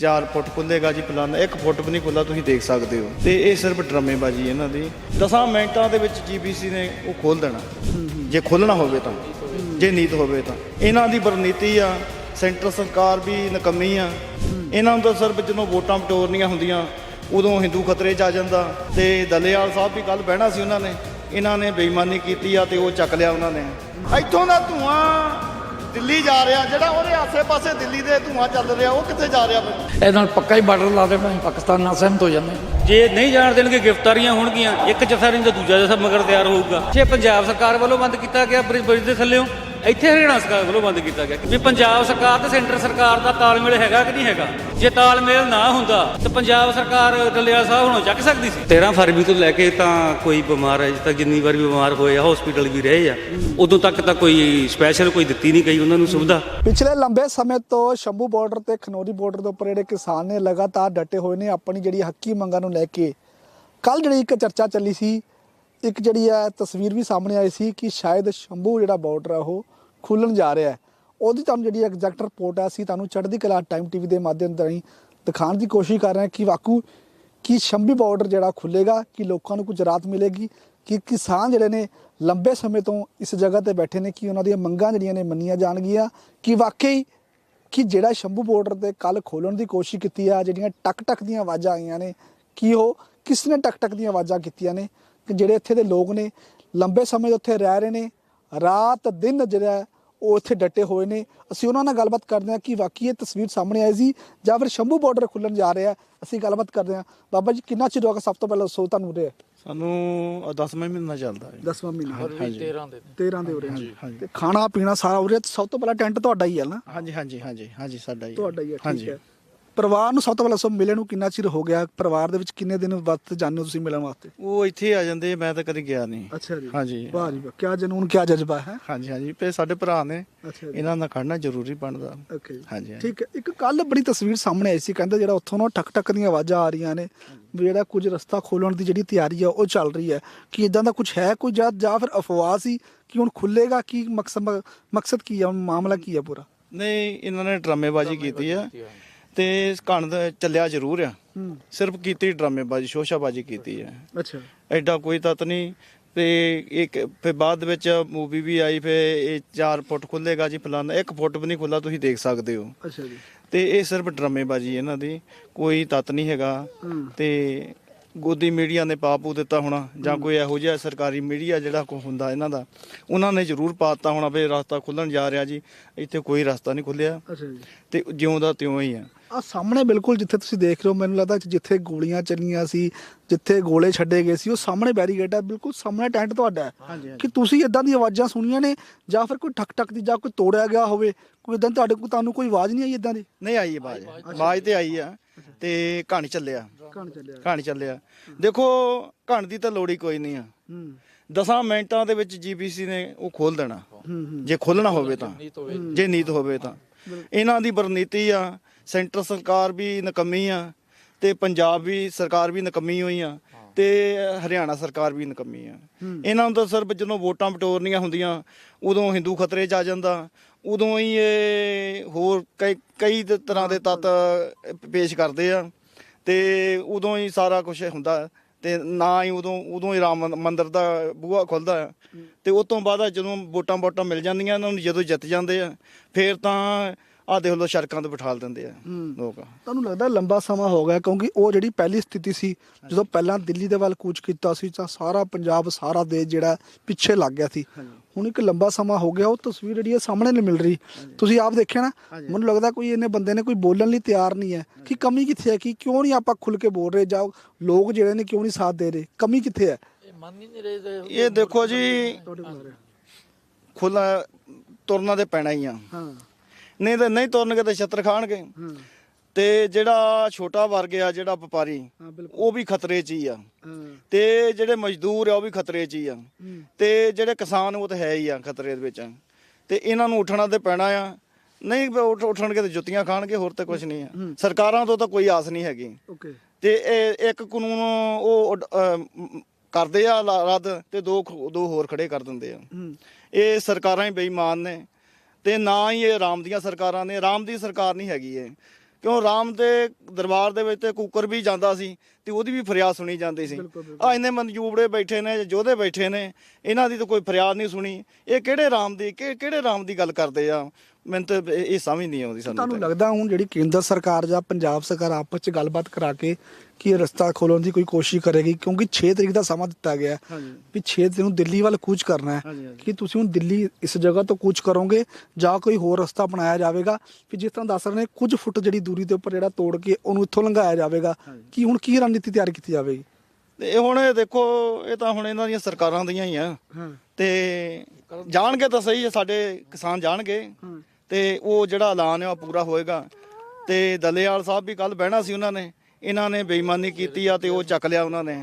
4 ਫੁੱਟ ਖੁੱਲੇਗਾ ਜੀ ਪਲਾਨ 1 ਫੁੱਟ ਵੀ ਨਹੀਂ ਖੁੱਲਾ ਤੁਸੀਂ ਦੇਖ ਸਕਦੇ ਹੋ। ਤੇ ਇਹ ਸਿਰਫ ਡਰਾਮੇਬਾਜ਼ੀ ਇਹਨਾਂ ਦੀ। 10 ਮਿੰਟਾਂ ਦੇ ਵਿੱਚ ਜੀਬੀਸੀ ਨੇ ਉਹ ਖੋਲ ਦੇਣਾ। ਜੇ ਖੋਲਣਾ ਹੋਵੇ ਤਾਂ, ਜੇ ਨੀਤ ਹੋਵੇ ਤਾਂ। ਇਹਨਾਂ ਦੀ ਬਰਨੀਤੀ ਆ, ਸੈਂਟਰ ਸਰਕਾਰ ਵੀ ਨਕਮੀ ਆ। ਇਹਨਾਂ ਨੂੰ ਤਾਂ ਸਿਰਫ ਜਦੋਂ ਵੋਟਾਂ ਪਟੋਰਨੀਆਂ ਹੁੰਦੀਆਂ, ਉਦੋਂ ਹਿੰਦੂ ਖਤਰੇ 'ਚ ਆ ਜਾਂਦਾ। ਤੇ ਦਲੇਵਾਲ ਸਾਹਿਬ ਵੀ ਕੱਲ ਬਹਿਣਾ ਸੀ ਉਹਨਾਂ ਨੇ। ਇਹਨਾਂ ਨੇ ਬੇਈਮਾਨੀ ਕੀਤੀ ਆ ਤੇ ਉਹ ਚੱਕ ਲਿਆ ਉਹਨਾਂ ਨੇ। ਇੱਥੋਂ ਦਾ ਧੂਆਂ ਦਿੱਲੀ ਜਾ ਰਿਹਾ ਜਿਹੜਾ ਉਹਦੇ ਆਸੇ-ਪਾਸੇ ਦਿੱਲੀ ਦੇ ਧੂਆਂ ਚੱਲ ਰਿਹਾ ਉਹ ਕਿੱਥੇ ਜਾ ਰਿਹਾ ਫਿਰ? ਇਹ ਨਾਲ ਪੱਕਾ ਹੀ ਬਾਰਡਰ ਲਾ ਦੇਣਾ ਪਾਕਿਸਤਾਨ ਨਾਲ ਸਹਿਮਤ ਹੋ ਜਾਂਦੇ। ਹਾਂ ਜੇ ਨਹੀਂ ਜਾਣ ਦੇਣਗੇ ਗ੍ਰਿਫਤਾਰੀਆਂ ਹੋਣਗੀਆਂ ਇੱਕ ਜਥਾ ਨਹੀਂ ਤਾਂ ਦੂਜਾ ਜਥਾ ਮਗਰ ਤਿਆਰ ਹੋਊਗਾ। ਜੇ ਪੰਜਾਬ ਸਰਕਾਰ ਵੱਲੋਂ ਬੰਦ ਕੀਤਾ ਗਿਆ ਬ੍ਰਿਜ ਬ੍ਰਿਜ ਦੇ ਥੱਲੇੋਂ ਇੱਥੇ ਹਰਿਆਣਾ ਸਰਕਾਰ ਵੱਲੋਂ ਬੰਦ ਕੀਤਾ ਗਿਆ ਵੀ ਪੰਜਾਬ ਸਰਕਾਰ ਤੇ ਸੈਂਟਰ ਸਰਕਾਰ ਦਾ ਤਾਲਮੇਲ ਹੈਗਾ ਕਿ ਨਹੀਂ ਹੈਗਾ? ਜੇ ਤਾਲਮੇਲ ਨਾ ਹੁੰਦਾ ਤਾਂ ਪੰਜਾਬ ਸਰਕਾਰ ਡੱਲੇਵਾਲ ਸਾਹਿਬ ਹੁਣੋਂ ਚੱਕ ਸਕਦੀ ਸੀ। 13 ਫਰਵਰੀ ਤੋਂ ਲੈ ਕੇ ਤਾਂ ਕੋਈ ਬਿਮਾਰ ਹੈ ਤੱਕ ਜਿੰਨੀ ਵਾਰ ਵੀ ਬਿਮਾਰ ਹੋਏ ਆ ਹਸਪੀਟਲ ਵੀ ਰਹੇ ਆ ਉਦੋਂ ਤੱਕ ਤਾਂ ਕੋਈ ਸਪੈਸ਼ਲ ਕੋਈ ਦਿੱਤੀ ਨਹੀਂ ਗਈ ਉਹਨਾਂ ਨੂੰ ਸੁਵਿਧਾ। ਪਿਛਲੇ ਲੰਬੇ ਸਮੇਂ ਤੋਂ ਸ਼ੰਭੂ ਬਾਰਡਰ ਤੇ ਖਨੌਰੀ ਬਾਰਡਰ ਦੇ ਉੱਪਰ ਜਿਹੜੇ ਕਿਸਾਨ ਨੇ ਲਗਾਤਾਰ ਡਟੇ ਹੋਏ ਨੇ ਆਪਣੀ ਜਿਹੜੀ ਹੱਕੀ ਮੰਗਾਂ ਨੂੰ ਲੈ ਕੇ। ਕੱਲ ਜਿਹੜੀ ਇੱਕ ਚਰਚਾ ਚੱਲੀ ਸੀ ਇੱਕ ਜਿਹੜੀ ਹੈ ਤਸਵੀਰ ਵੀ ਸਾਹਮਣੇ ਆਈ ਸੀ ਕਿ ਸ਼ਾਇਦ ਸ਼ੰਭੂ ਜਿਹੜਾ ਬਾਰਡਰ ਆ ਉਹ ਖੁੱਲਣ ਜਾ ਰਿਹਾ ਹੈ। ਉਹਦੀ ਤੁਹਾਨੂੰ ਜਿਹੜੀ ਐਗਜ਼ੈਕਟ ਰਿਪੋਰਟ ਹੈ ਅਸੀਂ ਤੁਹਾਨੂੰ ਚੜ੍ਹਦੀ ਕਲਾ ਟਾਈਮ ਟੀਵੀ ਦੇ ਮਾਧਿਅਮ ਰਾਹੀਂ ਦਿਖਾਉਣ ਦੀ ਕੋਸ਼ਿਸ਼ ਕਰ ਰਹੇ ਹਾਂ ਕਿ ਵਾਕੂ ਕਿ ਸ਼ੰਭੀ ਬਾਰਡਰ ਜਿਹੜਾ ਖੁੱਲੇਗਾ, ਕਿ ਲੋਕਾਂ ਨੂੰ ਕੁਝ ਰਾਹਤ ਮਿਲੇਗੀ, ਕਿ ਕਿਸਾਨ ਜਿਹੜੇ ਨੇ ਲੰਬੇ ਸਮੇਂ ਤੋਂ ਇਸ ਜਗ੍ਹਾ ਤੇ ਬੈਠੇ ਨੇ, ਕਿ ਉਹਨਾਂ ਦੀਆਂ ਮੰਗਾਂ ਜਿਹੜੀਆਂ ਨੇ ਮੰਨੀਆਂ ਜਾਣਗੀਆਂ, ਕਿ ਵਾਕਈ ਕਿ ਜਿਹੜਾ ਸ਼ੰਭੂ ਬਾਰਡਰ ਤੇ ਕੱਲ ਖੋਲਣ ਦੀ ਕੋਸ਼ਿਸ਼ ਕੀਤੀ ਆ, ਜਿਹੜੀਆਂ ਟਕ ਟਕ ਦੀਆਂ ਆਵਾਜ਼ਾਂ ਆਈਆਂ ਨੇ, ਕਿ ਉਹ ਕਿਸ ਨੇ ਟਕ ਟਕ ਦੀਆਂ ਆਵਾਜ਼ਾਂ ਕੀਤੀਆਂ ਨੇ ਜਿਹੜੇ ਇੱਥੇ ਦੇ ਲੋਕ ਨੇ ਲੰਬੇ ਸਮੇਂ ਤੋਂ ਉੱਥੇ ਰਹਿ ਰਹੇ ਨੇ ਰਾਤ ਦਿਨ ਜਿਹੜਾ ਹੈ, ਉਹ ਇੱਥੇ ਡਟੇ ਹੋਏ ਨੇ। ਅਸੀਂ ਉਹਨਾਂ ਨਾਲ ਗੱਲਬਾਤ ਕਰਦੇ ਹਾਂ ਕਿ ਵਾਕਈ ਇਹ ਤਸਵੀਰ ਸਾਹਮਣੇ ਆਈ ਸੀ ਜਾਂ ਫਿਰ ਸ਼ੰਭੂ ਬਾਰਡਰ ਖੁੱਲਣ ਜਾ ਰਿਹਾ ਹੈ। ਅਸੀਂ ਗੱਲਬਾਤ ਕਰਦੇ ਹਾਂ। ਬਾਬਾ ਜੀ ਕਿੰਨਾ ਚਿਰ ਹੋ ਗਿਆ ਸਭ ਤੋਂ ਪਹਿਲਾਂ ਸੋ ਤੁਹਾਨੂੰ ਉਰੇ? ਸਾਨੂੰ 10ਵਾਂ ਮਹੀਨਾ ਚੱਲਦਾ ਹੈ। 10ਵਾਂ ਮਹੀਨਾ। ਹਾਂਜੀ 13 ਦੇ। 13 ਦੇ ਹਾਂਜੀ, ਹਾਂਜੀ। ਤੇ ਖਾਣਾ ਪੀਣਾ ਸਾਰਾ ਉਰੇ ਸਭ ਤੋਂ ਪਹਿਲਾਂ ਟੈਂਟ ਤੁਹਾਡਾ ਹੀ ਹੈ ਨਾ? ਹਾਂਜੀ ਹਾਂਜੀ ਹਾਂਜੀ ਹਾਂਜੀ ਸਾਡਾ ਹੀ ਹੈ। ਤੁਹਾਡਾ ਹੀ ਹੈ ਠੀਕ ਹੈ। ਪਰਿਵਾਰ ਨੂੰ ਸਭ ਤੋਂ ਪਹਿਲਾਂ ਸਭ ਮਿਲਣ ਨੂੰ ਕਿੰਨਾ ਚਿਰ ਹੋ ਗਿਆ? ਪਰਿਵਾਰ ਦੇ ਵਿੱਚ ਕਿੰਨੇ ਦਿਨ ਵਕਤ ਜਾਂਦੇ ਹੋ ਤੁਸੀਂ ਮਿਲਣ ਵਾਸਤੇ? ਉਹ ਇੱਥੇ ਆ ਜਾਂਦੇ ਮੈਂ ਤਾਂ ਕਦੀ ਗਿਆ ਨਹੀਂ। ਅੱਛਾ ਜੀ। ਹਾਂਜੀ। ਵਾਹ ਜੀ ਵਾਹ ਕੀ ਜਨੂਨ ਕੀ ਜਜ਼ਬਾ ਹੈ? ਹਾਂਜੀ ਹਾਂਜੀ। ਪੇ ਸਾਡੇ ਭਰਾ ਨੇ ਇਹਨਾਂ ਨਾਲ ਖੜਨਾ ਜ਼ਰੂਰੀ ਬਣਦਾ। ਓਕੇ ਜੀ। ਹਾਂਜੀ। ਠੀਕ ਹੈ। ਇੱਕ ਕੱਲ ਬੜੀ ਤਸਵੀਰ ਸਾਹਮਣੇ ਆਈ ਸੀ ਕਹਿੰਦੇ ਜਿਹੜਾ ਉੱਥੋਂ ਨਾ ਠਕ ਠਕ ਦੀਆਂ ਆਵਾਜ਼ਾਂ ਆ ਰਹੀਆਂ ਨੇ ਜਿਹੜਾ ਕੁਝ ਰਸਤਾ ਖੋਲਣ ਦੀ ਜਿਹੜੀ ਤਿਆਰੀ ਆ ਉਹ ਚੱਲ ਰਹੀ ਹੈ। ਕਿ ਇਦਾਂ ਦਾ ਕੁਝ ਹੈ ਕੋਈ ਜਾਂ ਜਾਂ ਫਿਰ ਅਫਵਾਹ ਸੀ ਕਿ ਹੁਣ ਖੁੱਲੇਗਾ ਕੀ ਮਕਸਦ ਮਕਸਦ ਕੀ ਆ? ਮਾਮਲਾ ਕੀ ਆ ਪੂਰਾ? ਨਹੀਂ ਇਹਨਾਂ ਨੇ ਡਰਾਮੇਬਾਜ਼ੀ ਕੀਤੀ ਆ। ਤੇ ਕਣ ਚੱਲਿਆ ਜ਼ਰੂਰ ਆ। ਹੂੰ। ਸਿਰਫ ਕੀਤੀ ਡਰਾਮੇਬਾਜ਼ੀ ਸ਼ੋਸ਼ਾਬਾਜ਼ੀ ਕੀਤੀ ਆ। ਅੱਛਾ। ਐਡਾ ਕੋਈ ਤਤ ਨਹੀਂ। ਤੇ ਇੱਕ ਫਿਰ ਬਾਅਦ ਵਿੱਚ ਮੂਵੀ ਵੀ ਆਈ ਫਿਰ ਇਹ 4 ਫੁੱਟ ਖੁੱਲੇਗਾ ਜੀ ਫਲਾਨਾ। 1 ਫੁੱਟ ਵੀ ਨਹੀਂ ਖੁੱਲਾ ਤੁਸੀਂ ਦੇਖ ਸਕਦੇ ਹੋ। ਅੱਛਾ ਜੀ। ਤੇ ਇਹ ਸਿਰਫ ਡਰਾਮੇਬਾਜ਼ੀ ਇਹਨਾਂ ਦੀ ਕੋਈ ਤਤ ਨਹੀਂ ਹੈਗਾ। ਹੂੰ। ਤੇ ਗੋਦੀ ਮੀਡੀਆ ਨੇ ਪਾਪੂ ਦਿੱਤਾ ਹੋਣਾ ਜਾਂ ਕੋਈ ਇਹੋ ਜਿਹਾ ਸਰਕਾਰੀ ਮੀਡੀਆ ਜਿਹੜਾ ਕੋ ਹੁੰਦਾ ਇਹਨਾਂ ਦਾ ਉਹਨਾਂ ਨੇ ਜ਼ਰੂਰ ਪਾਤਾ ਹੋਣਾ ਵੀ ਰਸਤਾ ਖੁੱਲਣ ਜਾ ਰਿਹਾ ਜੀ। ਇੱਥੇ ਕੋਈ ਰਸਤਾ ਨਹੀਂ ਖੁੱਲਿਆ ਅੱਛਾ ਜੀ। ਤੇ ਜਿਉਂ ਦਾ ਤਿਉਂ ਹੀ ਆ। ਆ ਸਾਹਮਣੇ ਬਿਲਕੁਲ ਜਿੱਥੇ ਤੁਸੀਂ ਦੇਖ ਰਹੇ ਹੋ ਮੈਨੂੰ ਲੱਗਦਾ ਜਿੱਥੇ ਗੋਲੀਆਂ ਚੱਲੀਆਂ ਸੀ ਜਿੱਥੇ ਗੋਲੇ ਛੱਡੇ ਗਏ ਸੀ ਉਹ ਸਾਹਮਣੇ ਬੈਰੀਗੇਡ ਹੈ ਬਿਲਕੁਲ ਸਾਹਮਣੇ ਟੈਂਟ ਤੁਹਾਡਾ ਹੈ। ਕਿ ਤੁਸੀਂ ਇਦਾਂ ਦੀਆਂ ਆਵਾਜ਼ਾਂ ਸੁਣੀਆਂ ਨੇ ਜਾਂ ਫਿਰ ਕੋਈ ਠਕ ਠਕ ਦੀ ਜਾਂ ਕੋਈ ਤੋੜਿਆ ਗਿਆ ਹੋਵੇ ਕੋਈ ਇਦਾਂ ਤੁਹਾਡੇ ਕੋਲ ਤੁਹਾਨੂੰ ਕੋਈ ਆਵਾਜ਼ ਨਹੀਂ ਆਈ ਇਦਾਂ ਦੀ? ਨਹੀਂ ਆਈ ਆਵਾਜ਼। ਆਵਾਜ਼। ਤੇ ਆਈ ਆ ਤੇ ਕਹਾਣੀ ਚੱਲਿਆ। ਕਹਾਣੀ ਚੱਲਿਆ। ਕਹਾਣੀ ਚੱਲਿਆ। ਦੇਖੋ ਕਹਾਣੀ ਦੀ ਤਾਂ ਲੋੜ ਹੀ ਕੋਈ ਨਹੀਂ ਆ। ਹੂੰ। 10 ਮਿੰਟਾਂ ਦੇ ਵਿੱਚ ਜੀਪੀਸੀ ਨੇ ਉਹ ਖੋਲ ਦੇਣਾ। ਜੇ ਖੋਲਣਾ ਹੋਵੇ ਤਾਂ। ਜੇ ਨੀਤ ਹੋਵੇ ਤਾਂ। ਇਹਨਾਂ ਦੀ ਵਰਨੀਤੀ ਆ ਸੈਂਟਰ ਸਰਕਾਰ ਵੀ ਨਕਮੀ ਆ ਤੇ ਪੰਜਾਬ ਵੀ ਸਰਕਾਰ ਵੀ ਨਕਮੀ ਹੋਈ ਆ ਤੇ ਹਰਿਆਣਾ ਸਰਕਾਰ ਵੀ ਨਕਮੀ ਆ। ਇਹਨਾਂ ਨੂੰ ਤਾਂ ਸਿਰਫ ਜਦੋਂ ਵੋਟਾਂ ਬਟੋਰਨੀਆਂ ਹੁੰਦੀਆਂ ਉਦੋਂ ਹਿੰਦੂ ਖਤਰੇ 'ਚ ਆ ਜਾਂਦਾ ਉਦੋਂ ਹੀ ਇਹ ਹੋਰ ਕਈ ਕਈ ਤਰ੍ਹਾਂ ਦੇ ਤੱਤ ਪੇਸ਼ ਕਰਦੇ ਆ ਤੇ ਉਦੋਂ ਹੀ ਸਾਰਾ ਕੁਝ ਹੁੰਦਾ ਤੇ ਨਾ ਹੀ ਉਦੋਂ ਉਦੋਂ ਹੀ ਰਾਮ ਮੰਦ- ਮੰਦਿਰ ਦਾ ਬੂਹਾ ਖੁੱਲਦਾ ਤੇ ਉਸ ਤੋਂ ਬਾਅਦ ਜਦੋਂ ਵੋਟਾਂ ਵੋਟਾਂ ਮਿਲ ਜਾਂਦੀਆਂ ਇਹਨਾਂ ਨੂੰ ਜਦੋਂ ਜਿੱਤ ਜਾਂਦੇ ਆ ਫੇਰ ਤਾਂ ਆਹ ਦੇਖ ਲਓ ਸੜਕਾਂ ਤੇ ਬਿਠਾਲ ਦਿੰਦੇ ਆ। ਲੋਕ। ਤੁਹਾਨੂੰ ਲੱਗਦਾ ਲੰਬਾ ਸਮਾਂ ਹੋ ਗਿਆ ਕਿਉਂਕਿ ਉਹ ਜਿਹੜੀ ਪਹਿਲੀ ਸਥਿਤੀ ਸੀ ਜਦੋਂ ਪਹਿਲਾਂ ਦਿੱਲੀ ਦੇ ਵੱਲ ਕੂਚ ਕੀਤਾ ਸੀ ਤਾਂ ਸਾਰਾ ਪੰਜਾਬ ਸਾਰਾ ਦੇਸ਼ ਜਿਹੜਾ ਪਿੱਛੇ ਲੱਗ ਗਿਆ ਸੀ। ਹੁਣ ਇੱਕ ਲੰਬਾ ਸਮਾਂ ਹੋ ਗਿਆ ਉਹ ਤਸਵੀਰ ਜਿਹੜੀ ਹੈ ਸਾਹਮਣੇ ਨਹੀਂ ਮਿਲ ਰਹੀ। ਤੁਸੀਂ ਆਪ ਦੇਖਿਆ ਨਾ। ਮੈਨੂੰ ਲੱਗਦਾ ਕੋਈ ਇਹਨੇ ਬੰਦੇ ਨੇ ਕੋਈ ਬੋਲਣ ਲਈ ਤਿਆਰ ਨਹੀਂ ਹੈ ਕਿ ਕਮੀ ਕਿੱਥੇ ਹੈ ਕਿ ਕਿਉਂ ਨਹੀਂ ਆਪਾਂ ਖੁੱਲ ਕੇ ਬੋਲ ਰਹੇ ਜਾਂ ਲੋਕ ਜਿਹੜੇ ਨੇ ਕਿਉਂ ਨਹੀਂ ਸਾਥ ਦੇ ਰਹੇ ਕਮੀ ਕਿੱਥੇ ਹੈ? ਇਹ ਮੰਨ ਹੀ ਨਹੀਂ ਰਹੇ ਤੇ ਇਹ ਦੇਖੋ ਜੀ ਆ ਖੁੱਲਾ ਤੁਰਨਾ ਤੇ ਪੈਣਾ ਹੀ ਆ। ਹਾਂ। ਨਹੀਂ ਤਾਂ ਨਹੀਂ ਤੁਰਨਗੇ ਤਾਂ ਛੱਤਰ ਖਾਣਗੇ। ਤੇ ਜਿਹੜਾ ਛੋਟਾ ਵਰਗ ਆ ਜਿਹੜਾ ਵਪਾਰੀ ਉਹ ਵੀ ਖਤਰੇ 'ਚ ਹੀ ਆ। ਤੇ ਜਿਹੜੇ ਮਜ਼ਦੂਰ ਆ ਉਹ ਵੀ ਖਤਰੇ 'ਚ ਹੀ ਆ। ਤੇ ਜਿਹੜੇ ਕਿਸਾਨ ਉਹ ਤਾਂ ਹੈ ਹੀ ਆ ਖਤਰੇ ਦੇ ਵਿੱਚ। ਤੇ ਇਹਨਾਂ ਨੂੰ ਉੱਠਣਾ ਤੇ ਪੈਣਾ ਆ। ਨਹੀਂ ਉੱਠਣਗੇ ਤੇ ਜੁੱਤੀਆਂ ਖਾਣਗੇ ਹੋਰ ਤੇ ਕੁਝ ਨਹੀਂ ਆ। ਸਰਕਾਰਾਂ ਤੋਂ ਤਾਂ ਕੋਈ ਆਸ ਨਹੀਂ ਹੈਗੀ। ਤੇ ਇਹ ਇੱਕ ਕਾਨੂੰਨ ਉਹ ਕਰਦੇ ਆ ਰੱਦ ਤੇ ਦੋ ਦੋ ਹੋਰ ਖੜੇ ਕਰ ਦਿੰਦੇ ਆ। ਇਹ ਸਰਕਾਰਾਂ ਹੀ ਬੇਈਮਾਨ ਨੇ। ਤੇ ਨਾ ਹੀ ਇਹ ਰਾਮ ਦੀਆਂ ਸਰਕਾਰਾਂ ਨੇ ਰਾਮ ਦੀ ਸਰਕਾਰ ਨਹੀਂ ਹੈਗੀ ਇਹ। ਕਿਉਂ? ਰਾਮ ਦੇ ਦਰਬਾਰ ਦੇ ਵਿੱਚ ਤੇ ਕੁੱਕਰ ਵੀ ਜਾਂਦਾ ਸੀ ਤੇ ਉਹਦੀ ਵੀ ਫਰਿਆਦ ਸੁਣੀ ਜਾਂਦੀ ਸੀ। ਆ ਇੰਨੇ ਮਨਜੂਬੜੇ ਬੈਠੇ ਨੇ ਜੋਧੇ ਬੈਠੇ ਨੇ ਇਹਨਾਂ ਦੀ ਤਾਂ ਕੋਈ ਫਰਿਆਦ ਨਹੀਂ ਸੁਣੀ। ਇਹ ਕਿਹੜੇ ਰਾਮ ਦੀ ਕਿਹੜੇ ਰਾਮ ਦੀ ਗੱਲ ਕਰਦੇ ਆ? ਮੈਨੂੰ ਤਾਂ ਇਹ ਇਹ ਸਮਝ ਨਹੀਂ ਆਉਂਦੀ ਸਾਨੂੰ ਤੁਹਾਨੂੰ। ਲੱਗਦਾ ਹੁਣ ਜਿਹੜੀ ਕੇਂਦਰ ਸਰਕਾਰ ਜਾਂ ਪੰਜਾਬ ਸਰਕਾਰ ਆਪਸ ਚ ਗੱਲਬਾਤ ਕਰਾ ਕੇ ਕੀ ਇਹ ਰਸਤਾ ਖੋਲਣ ਦੀ ਕੋਈ ਕੋਸ਼ਿਸ਼ ਕਰੇਗੀ? ਕਿਉਂਕਿ 6 ਤਰੀਕ ਦਾ ਸਮਾਂ ਦਿੱਤਾ ਗਿਆ ਹੈ ਹਾਂਜੀ। ਵੀ 6 ਤਰੀਕ ਨੂੰ ਦਿੱਲੀ ਵੱਲ ਕੂਚ ਕਰਨਾ ਹੈ। ਹਾਂਜੀ, ਹਾਂਜੀ। ਕਿ ਤੁਸੀਂ ਹੁਣ ਦਿੱਲੀ ਇਸ ਜਗ੍ਹਾ ਤੋਂ ਕੂਚ ਕਰੋਗੇ ਜਾਂ ਕੋਈ ਹੋਰ ਰਸਤਾ ਬਣਾਇਆ ਜਾਵੇਗਾ? ਵੀ ਜਿਸ ਤਰ੍ਹਾਂ ਦੱਸ ਰਹੇ ਨੇ ਕੁਝ ਫੁੱਟ ਜਿਹੜੀ ਦੂਰੀ ਦੇ ਉੱਪਰ ਜਿਹੜਾ ਤੋੜ ਕੇ ਉਹਨੂੰ ਇੱਥੋਂ ਲੰਘਾਇਆ ਜਾਵੇਗਾ। ਕੀ ਹੁਣ ਕੀ ਰਣਨੀਤੀ ਤਿਆਰ ਕੀਤੀ ਜਾਵੇਗੀ? ਤੇ ਇਹ ਹੁਣ ਇਹ ਦੇਖੋ ਇਹ ਤਾਂ ਹੁਣ ਇਹਨਾਂ ਦੀਆਂ ਸਰਕਾਰਾਂ ਦੀਆਂ ਹੀ ਆ। ਹਾਂ। ਤੇ ਜਾਣਗੇ ਤਾਂ ਸਹੀ ਹੈ ਸਾਡੇ ਕਿਸਾਨ ਜਾਣਗੇ। ਤੇ ਉਹ ਜਿਹੜਾ ਐਲਾਨ ਹੈ ਉਹ ਪੂਰਾ ਹੋਏਗਾ। ਤੇ ਦਲੇਵਾਲ ਸਾਹਿਬ ਵੀ ਕੱਲ ਬਹਿਣਾ ਸੀ ਉਹਨਾਂ ਨੇ। ਇਹਨਾਂ ਨੇ ਬੇਈਮਾਨੀ ਕੀਤੀ ਆ ਤੇ ਉਹ ਚੱਕ ਲਿਆ ਉਹਨਾਂ ਨੇ।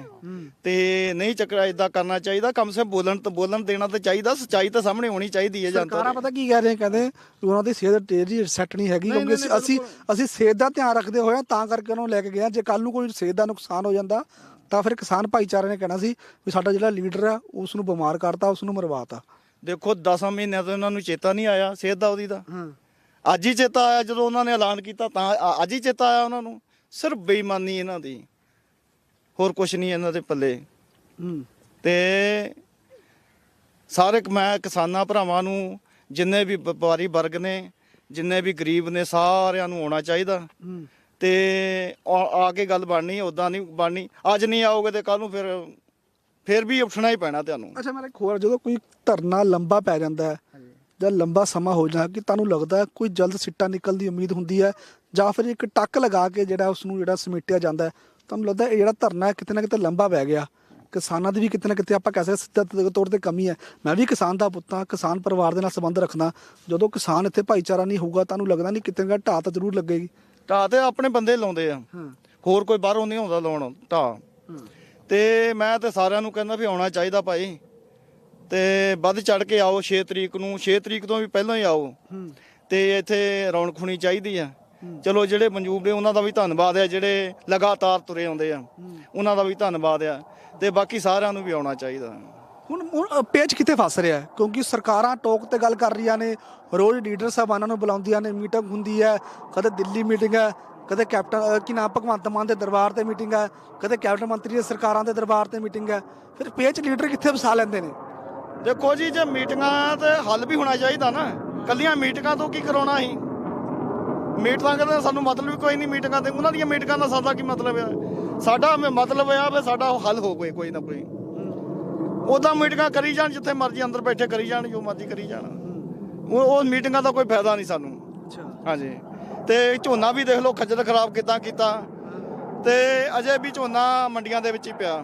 ਤੇ ਨਹੀਂ ਚੱਕਰਾ ਇਦਾਂ ਕਰਨਾ ਚਾਹੀਦਾ। ਕਮ ਸੇ ਕਮ ਬੋਲਣ ਤੇ ਬੋਲਣ ਦੇਣਾ ਤਾਂ ਚਾਹੀਦਾ। ਸੱਚਾਈ ਤਾਂ ਸਾਹਮਣੇ ਹੋਣੀ ਚਾਹੀਦੀ ਹੈ ਜਨਤਾ ਸਰਕਾਰਾਂ। ਪਤਾ ਕੀ ਕਹਿ ਰਹੇ ਕਹਿੰਦੇ ਉਹਨਾਂ ਦੀ ਸਿਹਤ ਤੇਜ਼ੀ ਸੈੱਟ ਨਹੀਂ ਹੈਗੀ ਕਿਉਂਕਿ ਅਸੀਂ ਅਸੀਂ ਸਿਹਤ ਦਾ ਧਿਆਨ ਰੱਖਦੇ ਹੋਏ ਤਾਂ ਕਰਕੇ ਉਹਨੂੰ ਲੈ ਕੇ ਗਏ। ਜੇ ਕੱਲ ਨੂੰ ਕੋਈ ਸਿਹਤ ਦਾ ਨੁਕਸਾਨ ਹੋ ਜਾਂਦਾ ਤਾਂ ਫਿਰ ਕਿਸਾਨ ਭਾਈਚਾਰੇ ਨੇ ਕਹਿਣਾ ਸੀ ਵੀ ਸਾਡਾ ਜਿਹੜਾ ਲੀਡਰ ਆ ਉਸ ਨੂੰ ਬਿਮਾਰ ਕਰਤਾ ਉਸ ਨੂੰ ਮਰਵਾਤਾ। ਦੇਖੋ 10 ਮਹੀਨਿਆਂ ਤੋਂ ਉਹਨਾਂ ਨੂੰ ਚੇਤਾ ਨਹੀਂ ਆਇਆ ਸਿਹਤ ਦਾ ਉਹਦੀ ਦਾ। ਅੱਜ ਹੀ ਚੇਤਾ ਆਇਆ ਜਦੋਂ ਉਹਨਾਂ ਨੇ ਐਲਾਨ ਕੀਤਾ ਤਾਂ ਅੱਜ ਹੀ ਚੇਤਾ ਆਇਆ ਉਹਨਾਂ ਨੂੰ। ਸਿਰਫ ਬੇਈਮਾਨੀ ਇਹਨਾਂ ਦੀ। ਹੋਰ ਕੁਝ ਨਹੀਂ ਇਹਨਾਂ ਦੇ ਪੱਲੇ। ਹੂੰ। ਤੇ ਸਾਰੇ ਮੈਂ ਕਿਸਾਨਾਂ ਭਰਾਵਾਂ ਨੂੰ ਜਿੰਨੇ ਵੀ ਵਪਾਰੀ ਵਰਗ ਨੇ ਜਿੰਨੇ ਵੀ ਗਰੀਬ ਨੇ ਸਾਰਿਆਂ ਨੂੰ ਆਉਣਾ ਚਾਹੀਦਾ। ਹੂੰ। ਤੇ ਆ ਆ ਕੇ ਗੱਲ ਬਣਨੀ ਉਦਾਂ ਨਹੀਂ ਬਣਨੀ। ਅੱਜ ਨਹੀਂ ਆਓਗੇ ਤੇ ਕੱਲ ਨੂੰ ਫਿਰ ਫਿਰ ਵੀ ਉੱਠਣਾ ਹੀ ਪੈਣਾ ਤੁਹਾਨੂੰ। ਅੱਛਾ ਮੇਰਾ ਇੱਕ ਹੋਰ ਜਦੋਂ ਕੋਈ ਧਰਨਾ ਲੰਬਾ ਪੈ ਜਾਂਦਾ ਹੈ ਜਾਂ ਲੰਬਾ ਸਮਾਂ ਹੋ ਜਾਂਦਾ ਕਿ ਤੁਹਾਨੂੰ ਲੱਗਦਾ ਕੋਈ ਜਲਦ ਸਿੱਟਾ ਨਿਕਲਣ ਦੀ ਉਮੀਦ ਹੁੰਦੀ ਹੈ ਜਾਂ ਫਿਰ ਇੱਕ ਟੱਕ ਲਗਾ ਕੇ ਜਿਹੜਾ ਉਸ ਨੂੰ ਜਿਹੜਾ ਸਮੇਟਿਆ ਜਾਂਦਾ ਤੁਹਾਨੂੰ ਲੱਗਦਾ ਇਹ ਜਿਹੜਾ ਧਰਨਾ ਹੈ ਕਿਤੇ ਨਾ ਕਿਤੇ ਲੰਬਾ ਪੈ ਗਿਆ। ਕਿਸਾਨਾਂ ਦੀ ਵੀ ਕਿਤੇ ਨਾ ਕਿਤੇ ਆਪਾਂ ਕਹਿ ਸਕਦੇ ਸਿੱਧਾ ਤੌਰ ਤੇ ਕਮੀ ਹੈ। ਮੈਂ ਵੀ ਕਿਸਾਨ ਦਾ ਪੁੱਤ ਹਾਂ ਕਿਸਾਨ ਪਰਿਵਾਰ ਦੇ ਨਾਲ ਸੰਬੰਧ ਰੱਖਦਾ। ਜਦੋਂ ਕਿਸਾਨ ਇੱਥੇ ਭਾਈਚਾਰਾ ਨਹੀਂ ਹੋਊਗਾ ਤੁਹਾਨੂੰ ਲੱਗਦਾ ਨਹੀਂ ਕਿਤੇ ਨਾ ਢਾਹ ਤਾਂ ਜ਼ਰੂਰ ਲੱਗੇਗੀ। ਢਾਹ ਤੇ ਆਪਣੇ ਬੰਦੇ ਲਾਉਂਦੇ ਆ। ਹੋਰ ਕੋਈ ਬਾਹਰੋਂ ਨਹੀਂ ਆਉਂਦਾ ਲਾਉਣ ਢਾਹ। ਤੇ ਮੈਂ ਤੇ ਸਾਰਿਆਂ ਨੂੰ ਕਹਿੰਦਾ ਵੀ ਆਉਣਾ ਚਾਹੀਦਾ ਭਾਈ। ਤੇ ਵੱਧ ਚੜ ਕੇ ਆਓ 6 ਤਰੀਕ ਨੂੰ 6 ਤਰੀਕ ਤੋਂ ਵੀ ਪਹਿਲਾਂ ਹੀ ਆਓ। ਤੇ ਇੱਥੇ ਰੌਣਕ ਹੋਣੀ ਚਾਹੀਦੀ ਆ। ਚਲੋ ਜਿਹੜੇ ਮਨਜੂਬ ਨੇ ਉਹਨਾਂ ਦਾ ਵੀ ਧੰਨਵਾਦ ਆ ਜਿਹੜੇ ਲਗਾਤਾਰ ਤੁਰੇ ਆਉਂਦੇ ਆ। ਉਹਨਾਂ ਦਾ ਵੀ ਧੰਨਵਾਦ ਆ। ਤੇ ਬਾਕੀ ਸਾਰਿਆਂ ਨੂੰ ਵੀ ਆਉਣਾ ਚਾਹੀਦਾ। ਹੁਣ ਹੁਣ ਪੇਚ ਕਿੱਥੇ ਫਸ ਰਿਹਾ? ਹੈ ਕਿਉਂਕਿ ਸਰਕਾਰਾਂ ਟੋਕ ਤੇ ਗੱਲ ਕਰ ਰਹੀਆਂ ਨੇ ਰੋਜ਼ ਲੀਡਰ ਸਾਹਿਬਾਨਾਂ ਨੂੰ ਬੁਲਾਉਂਦੀਆਂ ਨੇ ਮੀਟਿੰਗ ਹੁੰਦੀ ਹੈ ਕਦੇ ਦਿੱਲੀ ਮੀਟਿੰਗ ਹੈ ਕਦੇ ਕੈਪਟਨ ਕੀ ਨਾਮ ਭਗਵੰਤ ਮਾਨ ਦੇ ਦਰਬਾਰ ਤੇ ਮੀਟਿੰਗ ਹੈ ਕਦੇ ਕੈਬਨਿਟ ਮੰਤਰੀ ਦੇ ਸਰਕਾਰਾਂ ਦੇ ਦਰਬਾਰ ਤੇ ਮੀਟਿੰਗ ਹੈ ਫਿਰ ਪੇਚ ਲੀਡਰ ਕਿੱਥੇ ਵਸਾ ਲੈਂਦੇ ਨੇ? ਦੇਖੋ ਜੀ ਜੇ ਮੀਟਿੰਗਾਂ ਤੇ ਹੱਲ ਵੀ ਹੋਣਾ ਚਾਹੀਦਾ ਨਾ ਕੱਲੀਆਂ ਮੀਟਿੰਗਾਂ ਤੋਂ ਕੀ ਕਰਾਉਣਾ ਸੀ ਮੀਟਿੰਗਾਂ ਦਾ ਸਾਨੂੰ ਮਤਲਬ ਵੀ ਕੋਈ ਨਹੀਂ ਮੀਟਿੰਗਾਂ ਤੇ ਉਹਨਾਂ ਦੀਆਂ ਮੀਟਿੰਗਾਂ ਦਾ ਸਾਡਾ ਕੀ ਮਤਲਬ ਆ? ਸਾਡਾ ਮਤਲਬ ਆ ਵੀ ਸਾਡਾ ਹੱਲ ਹੋ ਕੋਈ ਕੋਈ ਨਾ ਕੋਈ। ਉਦਾਂ ਮੀਟਿੰਗਾਂ ਕਰੀ ਜਾਣ ਜਿੱਥੇ ਮਰਜ਼ੀ ਅੰਦਰ ਬੈਠੇ ਕਰੀ ਜਾਣ ਜੋ ਮਰਜ਼ੀ ਕਰੀ ਜਾਣ। ਉਹ ਉਹ ਮੀਟਿੰਗਾਂ ਦਾ ਕੋਈ ਫਾਇਦਾ ਨਹੀਂ ਸਾਨੂੰ। ਅੱਛਾ। ਹਾਂਜੀ। ਤੇ ਝੋਨਾ ਵੀ ਦੇਖ ਲਓ ਖੱਜਲ ਖਰਾਬ ਕਿਦਾਂ ਕੀਤਾ। ਤੇ ਅਜੇ ਵੀ ਝੋਨਾ ਮੰਡੀਆਂ ਦੇ ਵਿੱਚ ਹੀ ਪਿਆ।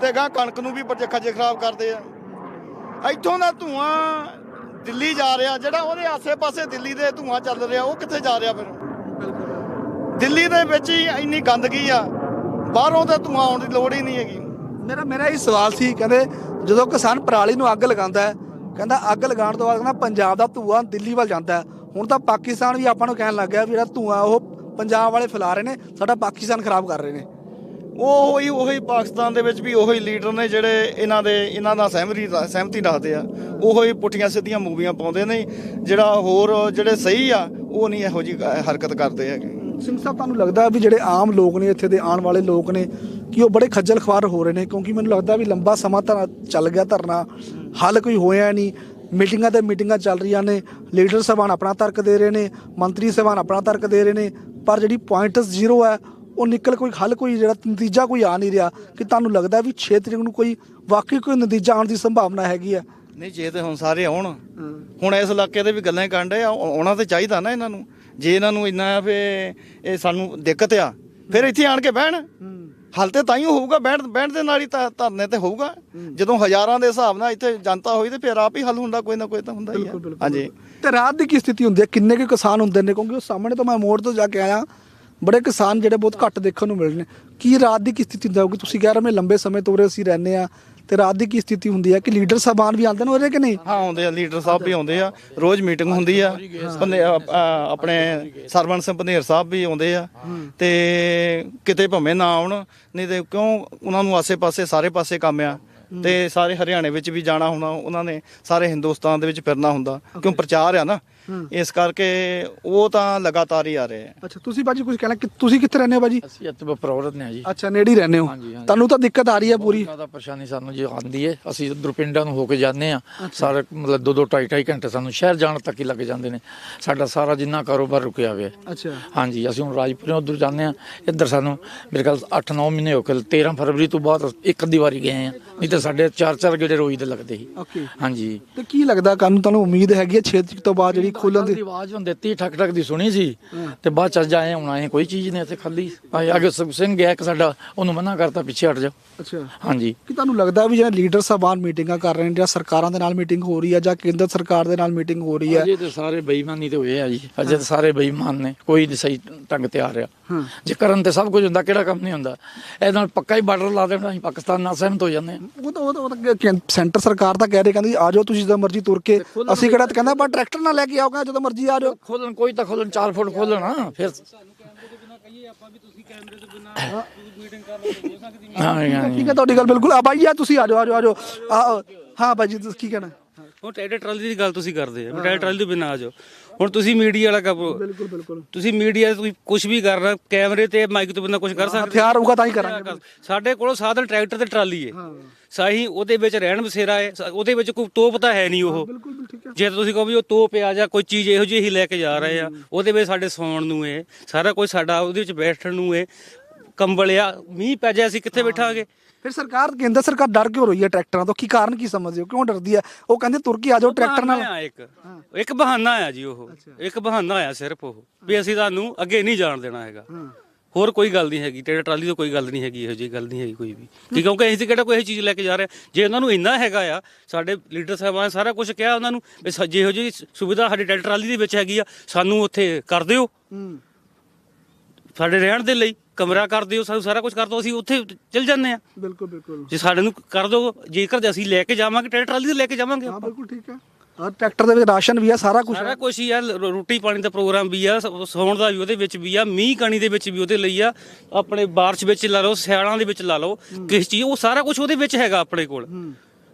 ਤੇ ਗਾਂ ਕਣਕ ਨੂੰ ਵੀ ਖੱਜਲ ਖਰਾਬ ਕਰਦੇ ਆ। ਇੱਥੋਂ ਦਾ ਧੂਆਂ ਦਿੱਲੀ ਜਾ ਰਿਹਾ, ਜਿਹੜਾ ਉਹਦੇ ਆਸੇ-ਪਾਸੇ ਦਿੱਲੀ ਦੇ ਧੂਆਂ ਚੱਲ ਰਿਹਾ, ਉਹ ਕਿੱਥੇ ਜਾ ਰਿਹਾ ਫਿਰ? ਦਿੱਲੀ ਦੇ ਵਿੱਚ ਹੀ ਇੰਨੀ ਗੰਦਗੀ ਆ, ਬਾਹਰੋਂ ਤਾਂ ਧੂਆਂ ਆਉਣ ਦੀ ਲੋੜ ਹੀ ਨਹੀਂ ਹੈਗੀ। ਮੇਰਾ ਮੇਰਾ ਇਹ ਸਵਾਲ ਸੀ, ਕਹਿੰਦੇ ਜਦੋਂ ਕਿਸਾਨ ਪਰਾਲੀ ਨੂੰ ਅੱਗ ਲਗਾਉਂਦਾ ਹੈ, ਕਹਿੰਦਾ ਅੱਗ ਲਗਾਉਣ ਤੋਂ ਬਾਅਦ ਕਹਿੰਦਾ ਪੰਜਾਬ ਦਾ ਧੂਆਂ ਦਿੱਲੀ ਵੱਲ ਜਾਂਦਾ ਹੈ। ਹੁਣ ਤਾਂ ਪਾਕਿਸਤਾਨ ਵੀ ਆਪਾਂ ਨੂੰ ਕਹਿਣ ਲੱਗ ਗਿਆ ਵੀ ਜਿਹੜਾ ਧੂਆਂ ਉਹ ਪੰਜਾਬ ਵਾਲੇ ਫੈਲਾ ਰਹੇ ਨੇ ਸਾਡਾ ਪਾਕਿਸਤਾਨ ਖਰਾਬ ਕਰ ਰਹੇ ਨੇ। ਉਹ ਹੀ ਉਹੀ ਪਾਕਿਸਤਾਨ ਦੇ ਵਿੱਚ ਵੀ ਉਹੀ ਲੀਡਰ ਨੇ ਜਿਹੜੇ ਇਹਨਾਂ ਦੇ ਇਹਨਾਂ ਦਾ ਸਹਿਮਤੀ ਸਹਿਮਤੀ ਰੱਖਦੇ ਆ। ਉਹੋ ਹੀ ਪੁੱਠੀਆਂ ਸਿੱਧੀਆਂ ਮੂਵੀਆਂ ਪਾਉਂਦੇ ਨੇ ਜਿਹੜਾ ਹੋਰ ਜਿਹੜੇ ਸਹੀ ਆ ਉਹ ਨਹੀਂ ਇਹੋ ਜੀ ਹਰਕਤ ਕਰਦੇ ਹੈਗੇ। ਸਿੰਘ ਸਾਹਿਬ ਤੁਹਾਨੂੰ ਲੱਗਦਾ ਵੀ ਜਿਹੜੇ ਆਮ ਲੋਕ ਨੇ ਇੱਥੇ ਦੇ ਆਉਣ ਵਾਲੇ ਲੋਕ ਨੇ ਕਿ ਉਹ ਬੜੇ ਖੱਜਲ ਖਵਾਰ ਹੋ ਰਹੇ ਨੇ? ਕਿਉਂਕਿ ਮੈਨੂੰ ਲੱਗਦਾ ਵੀ ਲੰਬਾ ਸਮਾਂ ਤਾਂ ਚੱਲ ਗਿਆ ਧਰਨਾ ਹੱਲ ਕੋਈ ਹੋਇਆ ਨਹੀਂ। ਮੀਟਿੰਗਾਂ ਤੇ ਮੀਟਿੰਗਾਂ ਚੱਲ ਰਹੀਆਂ ਨੇ। ਲੀਡਰ ਸਾਹਿਬਾਨ ਆਪਣਾ ਤਰਕ ਦੇ ਰਹੇ ਨੇ, ਮੰਤਰੀ ਸਾਹਿਬਾਨ ਆਪਣਾ ਤਰਕ ਦੇ ਰਹੇ ਨੇ। ਪਰ ਜਿਹੜੀ ਪੁਆਇੰਟ ਜ਼ੀਰੋ ਹੈ, ਉਹ ਨਿਕਲ ਕੋਈ, ਹੱਲ ਕੋਈ ਜਿਹੜਾ ਨਤੀਜਾ ਕੋਈ ਆ ਨਹੀਂ ਰਿਹਾ ਕਿ ਤੁਹਾਨੂੰ ਲੱਗਦਾ ਵੀ 6 ਤਰੀਕ ਨੂੰ ਕੋਈ, ਵਾਕਈ ਕੋਈ ਨਤੀਜਾ ਆਉਣ ਦੀ ਸੰਭਾਵਨਾ ਹੈਗੀ ਹੈ? ਨਹੀਂ, ਜੇ ਤੇ ਹੁਣ ਸਾਰੇ ਆਉਣ। ਹੁਣ ਇਸ ਇਲਾਕੇ ਦੇ ਵੀ ਗੱਲਾਂ ਹੀ ਕਾਂਡੇ ਆ ਆਉਣਾ ਤੇ ਚਾਹੀਦਾ ਨਾ ਇਹਨਾਂ ਨੂੰ। ਜੇ ਇਹਨਾਂ ਨੂੰ ਇੰਨਾ ਆ ਵੀ ਇਹ ਸਾਨੂੰ ਦਿੱਕਤ ਆ, ਫਿਰ ਇੱਥੇ ਆਣ ਕੇ ਬਹਿਣ। ਹੱਲ ਤੇ ਤਾਂ ਹੀ ਹੋਊਗਾ ਬਹਿਣ ਬਹਿਣ ਦੇ ਨਾਲ ਹੀ ਧਰਨੇ ਤੇ ਹੋਊਗਾ। ਜਦੋਂ ਹਜ਼ਾਰਾਂ ਦੇ ਹਿਸਾਬ ਨਾਲ ਇੱਥੇ ਜਨਤਾ ਹੋਈ ਤੇ ਫਿਰ ਆਪ ਹੀ ਹੱਲ ਹੁੰਦਾ ਕੋਈ ਨਾ ਕੋਈ ਤਾਂ ਹੁੰਦਾ ਹੀ ਆ। ਹਾਂਜੀ। ਤੇ ਰਾਤ ਦੀ ਕੀ ਸਥਿਤੀ ਹੁੰਦੀ ਹੈ? ਕਿੰਨੇ ਕੁ ਕਿਸਾਨ ਹੁੰਦੇ ਨੇ? ਕਿਉਂਕਿ ਉਹ ਸਾਹਮਣੇ ਤੋਂ ਮੈਂ ਮੋੜ ਤੋਂ ਜਾ ਕੇ ਆਇਆ। ਬੜੇ ਕਿਸਾਨ ਜਿਹੜੇ ਬਹੁਤ ਘੱਟ ਦੇਖਣ ਨੂੰ ਮਿਲਦੇ ਨੇ। ਕੀ ਰਾਤ ਦੀ ਕੀ ਸਥਿਤੀ ਹੁੰਦੀ ਹੋਊਗੀ ਤੁਸੀਂ ਕਹਿ ਰਹੇ ਮੈਂ ਲੰਬੇ ਸਮੇਂ ਤੋਂ ਉਰੇ ਅਸੀਂ ਰਹਿੰਦੇ ਆ ਤੇ ਰਾਤ ਦੀ ਕੀ ਸਥਿਤੀ ਹੁੰਦੀ ਹੈ ਕਿ ਲੀਡਰ ਸਾਹਿਬਾਨ ਵੀ ਆਉਂਦੇ ਨੇ ਉਰੇ ਕਿ ਨਹੀਂ? ਹਾਂ, ਆਉਂਦੇ ਆ, ਲੀਡਰ ਸਾਹਿਬ ਵੀ ਆਉਂਦੇ ਆ। ਰੋਜ਼ ਮੀਟਿੰਗ ਹੁੰਦੀ ਆ। ਪੰਨੇ- ਆਪਣੇ ਸਰਵਣ ਸਿੰਘ ਪੰਧੇਰ ਸਾਹਿਬ ਵੀ ਆਉਂਦੇ ਆ। ਤੇ ਕਿਤੇ ਭਾਵੇਂ ਨਾ ਆਉਣ, ਨਹੀਂ ਤੇ ਕਿਉਂ ਉਹਨਾਂ ਨੂੰ ਆਸੇ-ਪਾਸੇ, ਸਾਰੇ ਪਾਸੇ ਕੰਮ ਆ। ਤੇ ਸਾਰੇ ਹਰਿਆਣੇ ਵਿੱਚ ਵੀ ਜਾਣਾ ਹੋਣਾ, ਉਹਨਾਂ ਨੇ ਸਾਰੇ ਹਿੰਦੁਸਤਾਨ ਦੇ ਵਿੱਚ ਫਿਰਨਾ ਹੁੰਦਾ। ਕਿਉਂ ਪ੍ਰਚਾਰ ਆ ਨਾ? ਇਸ ਕਰਕੇ ਉਹ ਤਾਂ ਲਗਾਤਾਰ ਹੀ ਆ ਰਹੇ ਆ। ਅੱਛਾ ਤੁਸੀਂ ਬਾਜੀ ਕੁਝ ਕਹਿਣਾ ਕਿ ਤੁਸੀਂ ਕਿੱਥੇ ਰਹਿੰਦੇ ਹੋ ਬਾਜੀ? ਅਸੀਂ ਇੱਥੇ ਬਪਰੌਰਤ ਨੇ ਜੀ। ਅੱਛਾ ਨੇੜੇ ਹੀ ਰਹਿੰਦੇ ਹੋ। ਹਾਂਜੀ, ਹਾਂਜੀ। ਤੁਹਾਨੂੰ ਤਾਂ ਦਿੱਕਤ ਆ ਰਹੀ ਹੈ ਪੂਰੀ। ਜ਼ਿਆਦਾ ਪਰੇਸ਼ਾਨੀ ਸਾਨੂੰ ਜੀ ਆਉਂਦੀ ਹੈ। ਅਸੀਂ ਉਧਰ ਪਿੰਡਾਂ ਨੂੰ ਹੋ ਕੇ ਜਾਂਦੇ ਆ ਸਾਰੇ ਮਤਲਬ ਦੋ ਦੋ ਢਾਈ ਢਾਈ ਘੰਟੇ ਸਾਨੂੰ ਸ਼ਹਿਰ ਜਾਣ ਤੱਕ ਹੀ ਲੱਗ ਜਾਂਦੇ ਨੇ। ਸਾਡਾ ਸਾਰਾ ਜਿੰਨਾ ਕਾਰੋਬਾਰ ਰੁਕਿਆ ਹੋਇਆ ਹੈ। ਅੱਛਾ। ਹਾਂਜੀ ਅਸੀਂ ਹੁਣ ਰਾਜਪੁਰੇ ਉਧਰ ਜਾਂਦੇ ਆ ਇੱਧਰ ਸਾਨੂੰ ਮੇਰੇ ਖਿਆਲ 8-9 ਮਹੀਨੇ ਹੋ ਗਏ। 13 ਫਰਵਰੀ ਤੋਂ ਬਾਅਦ ਇੱਕ ਅੱਧੀ ਵਾਰੀ ਗਏ ਆ ਨਹੀਂ ਤਾਂ ਸਾਡੇ ਚਾਰ ਚਾਰ ਗੇੜੇ ਰੋਜ਼ ਦੇ ਲੱਗਦੇ ਸੀ। ਓਕੇ। ਹਾਂਜੀ। ਤੇ ਕੀ ਲੱਗਦਾ ਕਾਨੂੰ ਤੁਹਾਨੂੰ ਉਮੀਦ ਹੈਗੀ ਹੈ 6 ਤਰੀਕ ਤੋਂ ਬਾਅਦ ਜਿਹੜੀ ਖੋਲਣ ਦੀ। ਆਵਾਜ਼ ਹੁਣ ਦਿੱਤੀ ਠਕ ਠਕ ਦੀ ਸੁਣੀ ਸੀ। ਤੇ ਬਾਅਦ ਚ ਜਾਏ ਹੁਣ ਆਏ ਕੋਈ ਚੀਜ਼ ਨਹੀਂ ਇੱਥੇ ਖਾਲੀ। ਆਏ ਅੱਗੇ ਸਿੰਘ ਗਿਆ ਇੱਕ ਸਾਡਾ ਉਹਨੂੰ ਮਨਾ ਕਰਤਾ ਪਿੱਛੇ ਹਟ ਜਾ ਅੱਛਾ। ਹਾਂਜੀ। ਕੀ ਤੁਹਾਨੂੰ ਲੱਗਦਾ ਵੀ ਜਿਹੜਾ ਲੀਡਰ ਸਾਹਿਬਾਨ ਮੀਟਿੰਗਾਂ ਕਰ ਰਹੇ ਨੇ ਜਾਂ ਸਰਕਾਰਾਂ ਦੇ ਨਾਲ ਮੀਟਿੰਗ ਹੋ ਰਹੀ ਹੈ ਜਾਂ ਕੇਂਦਰ ਸਰਕਾਰ ਦੇ ਨਾਲ ਮੀਟਿੰਗ ਹੋ ਰਹੀ ਹੈ? ਅਜੇ ਤੇ ਸਾਰੇ ਬੇਈਮਾਨੀ ਤੇ ਹੋਏ ਆ ਜੀ। ਅਜੇ ਤੇ ਸਾਰੇ ਬੇਈਮਾਨ ਨੇ। ਕੋਈ ਨਹੀਂ ਸਹੀ ਢੰਗ ਤੇ ਆ ਰਿਹਾ। ਜੇ ਕਰਨ ਤੇ ਸਭ ਕੁਝ ਹੁੰਦਾ ਕਿਹੜਾ ਕੰਮ ਨਹੀਂ ਹੁੰਦਾ? ਇਹਦੇ ਨਾਲ ਪੱਕਾ ਹੀ ਬਾਰਡਰ ਲਾ ਦੇਣਾ ਅਸੀਂ ਪਾਕਿਸਤਾਨ ਨਾਲ ਸਹਿਮਤ ਹੋ ਜਾਂਦੇ ਉਹ ਤਾਂ ਉਹ ਤਾਂ- ਸੈਂਟਰ ਸਰਕਾਰ ਤਾਂ ਕਹਿ ਰਹੀ ਕਹਿੰਦੀ ਆ ਜਾਓ ਤੁਸੀਂ ਜਦੋਂ ਮਰਜ਼ੀ ਤੁਰ ਕੇ। ਅਸੀਂ ਕਿਹੜਾ ਤਾਂ ਕਹਿੰਦਾ ਬਾ ਟਰੈਕਟਰ ਨਾਲ ਲੈ ਕੇ ਆਓਗਾ ਜਦੋਂ ਮਰਜ਼ੀ ਆ ਜਾਓ। ਖੋਲਣ ਕੋਈ ਤਾਂ ਖੋਲਣ 4 ਫੁੱਟ ਖੋਲਣ ਫਿਰ। ਹਾਂ ਹਾਂ ਠੀਕ ਹੈ ਤੁਹਾਡੀ ਗੱਲ ਬਿਲਕੁਲ ਆ ਬਾਈ ਆ ਤੁਸੀਂ ਆ ਜਾਓ ਆ ਜਾਓ ਆ ਜਾਓ। ਹਾਂ ਬਾਈ ਜੀ ਤੁਸੀਂ ਕੀ ਕਹਿਣਾ? ਹੁਣ ਟਰੈਕਟਰ ਟਰਾਲੀ ਦੀ ਗੱਲ ਤੁਸੀਂ ਕਰਦੇ ਆ ਟਰੈਕਟਰ ਟਰਾਲੀ ਤੋਂ ਬਿਨਾਂ ਆ ਜਾਓ। ਹੁਣ ਤੁਸੀਂ ਮੀਡੀਆ ਵਾਲਾ ਕੰਮ ਬਿਲਕੁਲ ਬਿਲਕੁਲ। ਤੁਸੀਂ ਮੀਡੀਆ ਤੁਸੀਂ ਕੁਝ ਵੀ ਕਰਨਾ ਕੈਮਰੇ ਤੇ ਮਾਈਕ ਤੋਂ ਬਿਨਾਂ ਕੁਝ ਕਰ ਸਕਦੇ ਹਥਿਆਰ ਹੋਊਗਾ ਤਾਂ ਹੀ ਕਰਾਂਗੇ। ਸਾਡੇ ਕੋਲ ਸਾਧਨ ਟਰੈਕਟਰ ਤੇ ਟਰਾਲੀ ਏ। ਸਾਹੀ ਉਹਦੇ ਵਿੱਚ ਰਹਿਣ ਬਸੇਰਾ ਹੈ ਸ- ਉਹਦੇ ਵਿੱਚ ਕੋਈ ਤੋਪ ਤਾਂ ਹੈ ਨਹੀਂ ਉਹ। ਜੇ ਤੁਸੀਂ ਕਹੋ ਵੀ ਉਹ ਤੋਪ ਆ ਜਾਂ ਕੋਈ ਚੀਜ਼ ਇਹੋ ਜਿਹੀ ਹੀ ਲੈ ਕੇ ਜਾ ਰਹੇ ਆ ਉਹਦੇ ਵਿੱਚ ਸਾਡੇ ਸੌਣ ਨੂੰ ਏ ਸਾਰਾ ਕੁਝ ਸਾਡਾ ਉਹਦੇ ਵਿੱਚ ਬੈਠਣ ਨੂੰ ਏ। ਕੰਬਲ ਆ ਮੀਂਹ ਪੈ ਜਾਏ ਅਸੀਂ ਕਿੱਥੇ ਬੈਠਾਂਗੇ? ਫਿਰ ਸਰਕਾਰ ਕੇਂਦਰ ਸਰਕਾਰ ਡਰ ਕਿਉਂ ਰਹੀ ਹੈ ਟਰੈਕਟਰਾਂ ਤੋਂ? ਕੀ ਕਾਰਨ ਕੀ ਸਮਝਦੇ ਹੋ? ਕਿਉਂ ਡਰਦੀ ਹੈ? ਉਹ ਕਹਿੰਦੇ ਤੁਰ ਕੇ ਆ ਜਾਓ ਟਰੈਕਟਰ ਨਾਲ। ਬਹਾਨਾ ਆ ਇੱਕ। ਇੱਕ ਬਹਾਨਾ ਆ ਜੀ ਉਹ। ਇੱਕ ਬਹਾਨਾ ਆ ਸਿਰਫ ਉਹ ਵੀ ਅਸੀਂ ਤੁਹਾਨੂੰ ਅੱਗੇ ਨਹੀਂ ਜਾਣ ਦੇਣਾ ਹੈਗਾ। ਹੋਰ ਕੋਈ ਗੱਲ ਨਹੀਂ ਹੈਗੀ ਟਰੈਕਟਰ ਟਰਾਲੀ ਤੋਂ ਕੋਈ ਗੱਲ ਨਹੀਂ ਹੈਗੀ ਇਹੋ ਜਿਹੀ ਗੱਲ ਨਹੀਂ ਹੈਗੀ ਕੋਈ ਵੀ। ਕਿ ਕਿਉਂਕਿ ਅਸੀਂ ਕਿਹੜਾ ਕੋਈ ਇਹੋ ਚੀਜ਼ ਲੈ ਕੇ ਜਾ ਰਹੇ। ਜੇ ਉਹਨਾਂ ਨੂੰ ਇੰਨਾ ਹੈਗਾ ਆ ਸਾਡੇ ਲੀਡਰ ਸਾਹਿਬਾਨ ਨੇ ਸਾਰਾ ਕੁਝ ਕਿਹਾ ਉਹਨਾਂ ਨੂੰ ਵੀ ਸ- ਜਿਹੋ ਜਿਹੀ ਸੁਵਿਧਾ ਸਾਡੇ ਟਰੈਕਟਰ ਟਰਾਲੀ ਦੇ ਵਿੱਚ ਹੈਗੀ ਆ ਸਾਨੂੰ ਉੱਥੇ ਕਰ ਦਿਓ। ਸਾਡੇ ਰਹਿਣ ਦੇ ਲਈ ਕਮਰਾ ਕਰ ਦਿਓ ਸਾਨੂੰ ਸਾਰਾ ਕੁਝ ਕਰ ਦਿਓ ਅਸੀਂ ਉੱਥੇ ਚਲ ਜਾਂਦੇ ਆ ਬਿਲਕੁਲ ਬਿਲਕੁਲ। ਜੇ ਸਾਡੇ ਨੂੰ ਕਰ ਦਿਓ ਜੇਕਰ ਅਸੀਂ ਲੈ ਕੇ ਜਾਵਾਂਗੇ ਟਰੈਕਟਰ ਟਰਾਲੀ ਤੇ ਲੈ ਕੇ ਜਾਵਾਂਗੇ ਹਾਂ ਬਿਲਕੁਲ ਠੀਕ ਹੈ। ਹਾਂ ਟਰੈਕਟਰ ਦੇ ਵਿੱਚ ਰਾਸ਼ਨ ਵੀ ਆ ਸਾਰਾ ਕੁਝ ਸਾਰਾ ਕੁਝ ਹੀ ਆ ਰੋਟੀ ਪਾਣੀ ਦਾ ਪ੍ਰੋਗਰਾਮ ਵੀ ਆ ਸੌਣ ਦਾ ਵੀ ਉਹਦੇ ਵਿੱਚ ਵੀ ਆ ਮੀਂਹ ਕਣੀ ਦੇ ਵਿੱਚ ਵੀ ਉਹਦੇ ਲਈ ਆ। ਆਪਣੇ ਬਾਰਿਸ਼ ਵਿੱਚ ਲਾ ਲਓ ਸਿਆਲਾਂ ਦੇ ਵਿੱਚ ਲਾ ਲਓ ਕਿਸ ਚੀਜ਼ ਉਹ ਸਾਰਾ ਕੁਝ ਉਹਦੇ ਵਿੱਚ ਹੈਗਾ ਆਪਣੇ ਕੋਲ।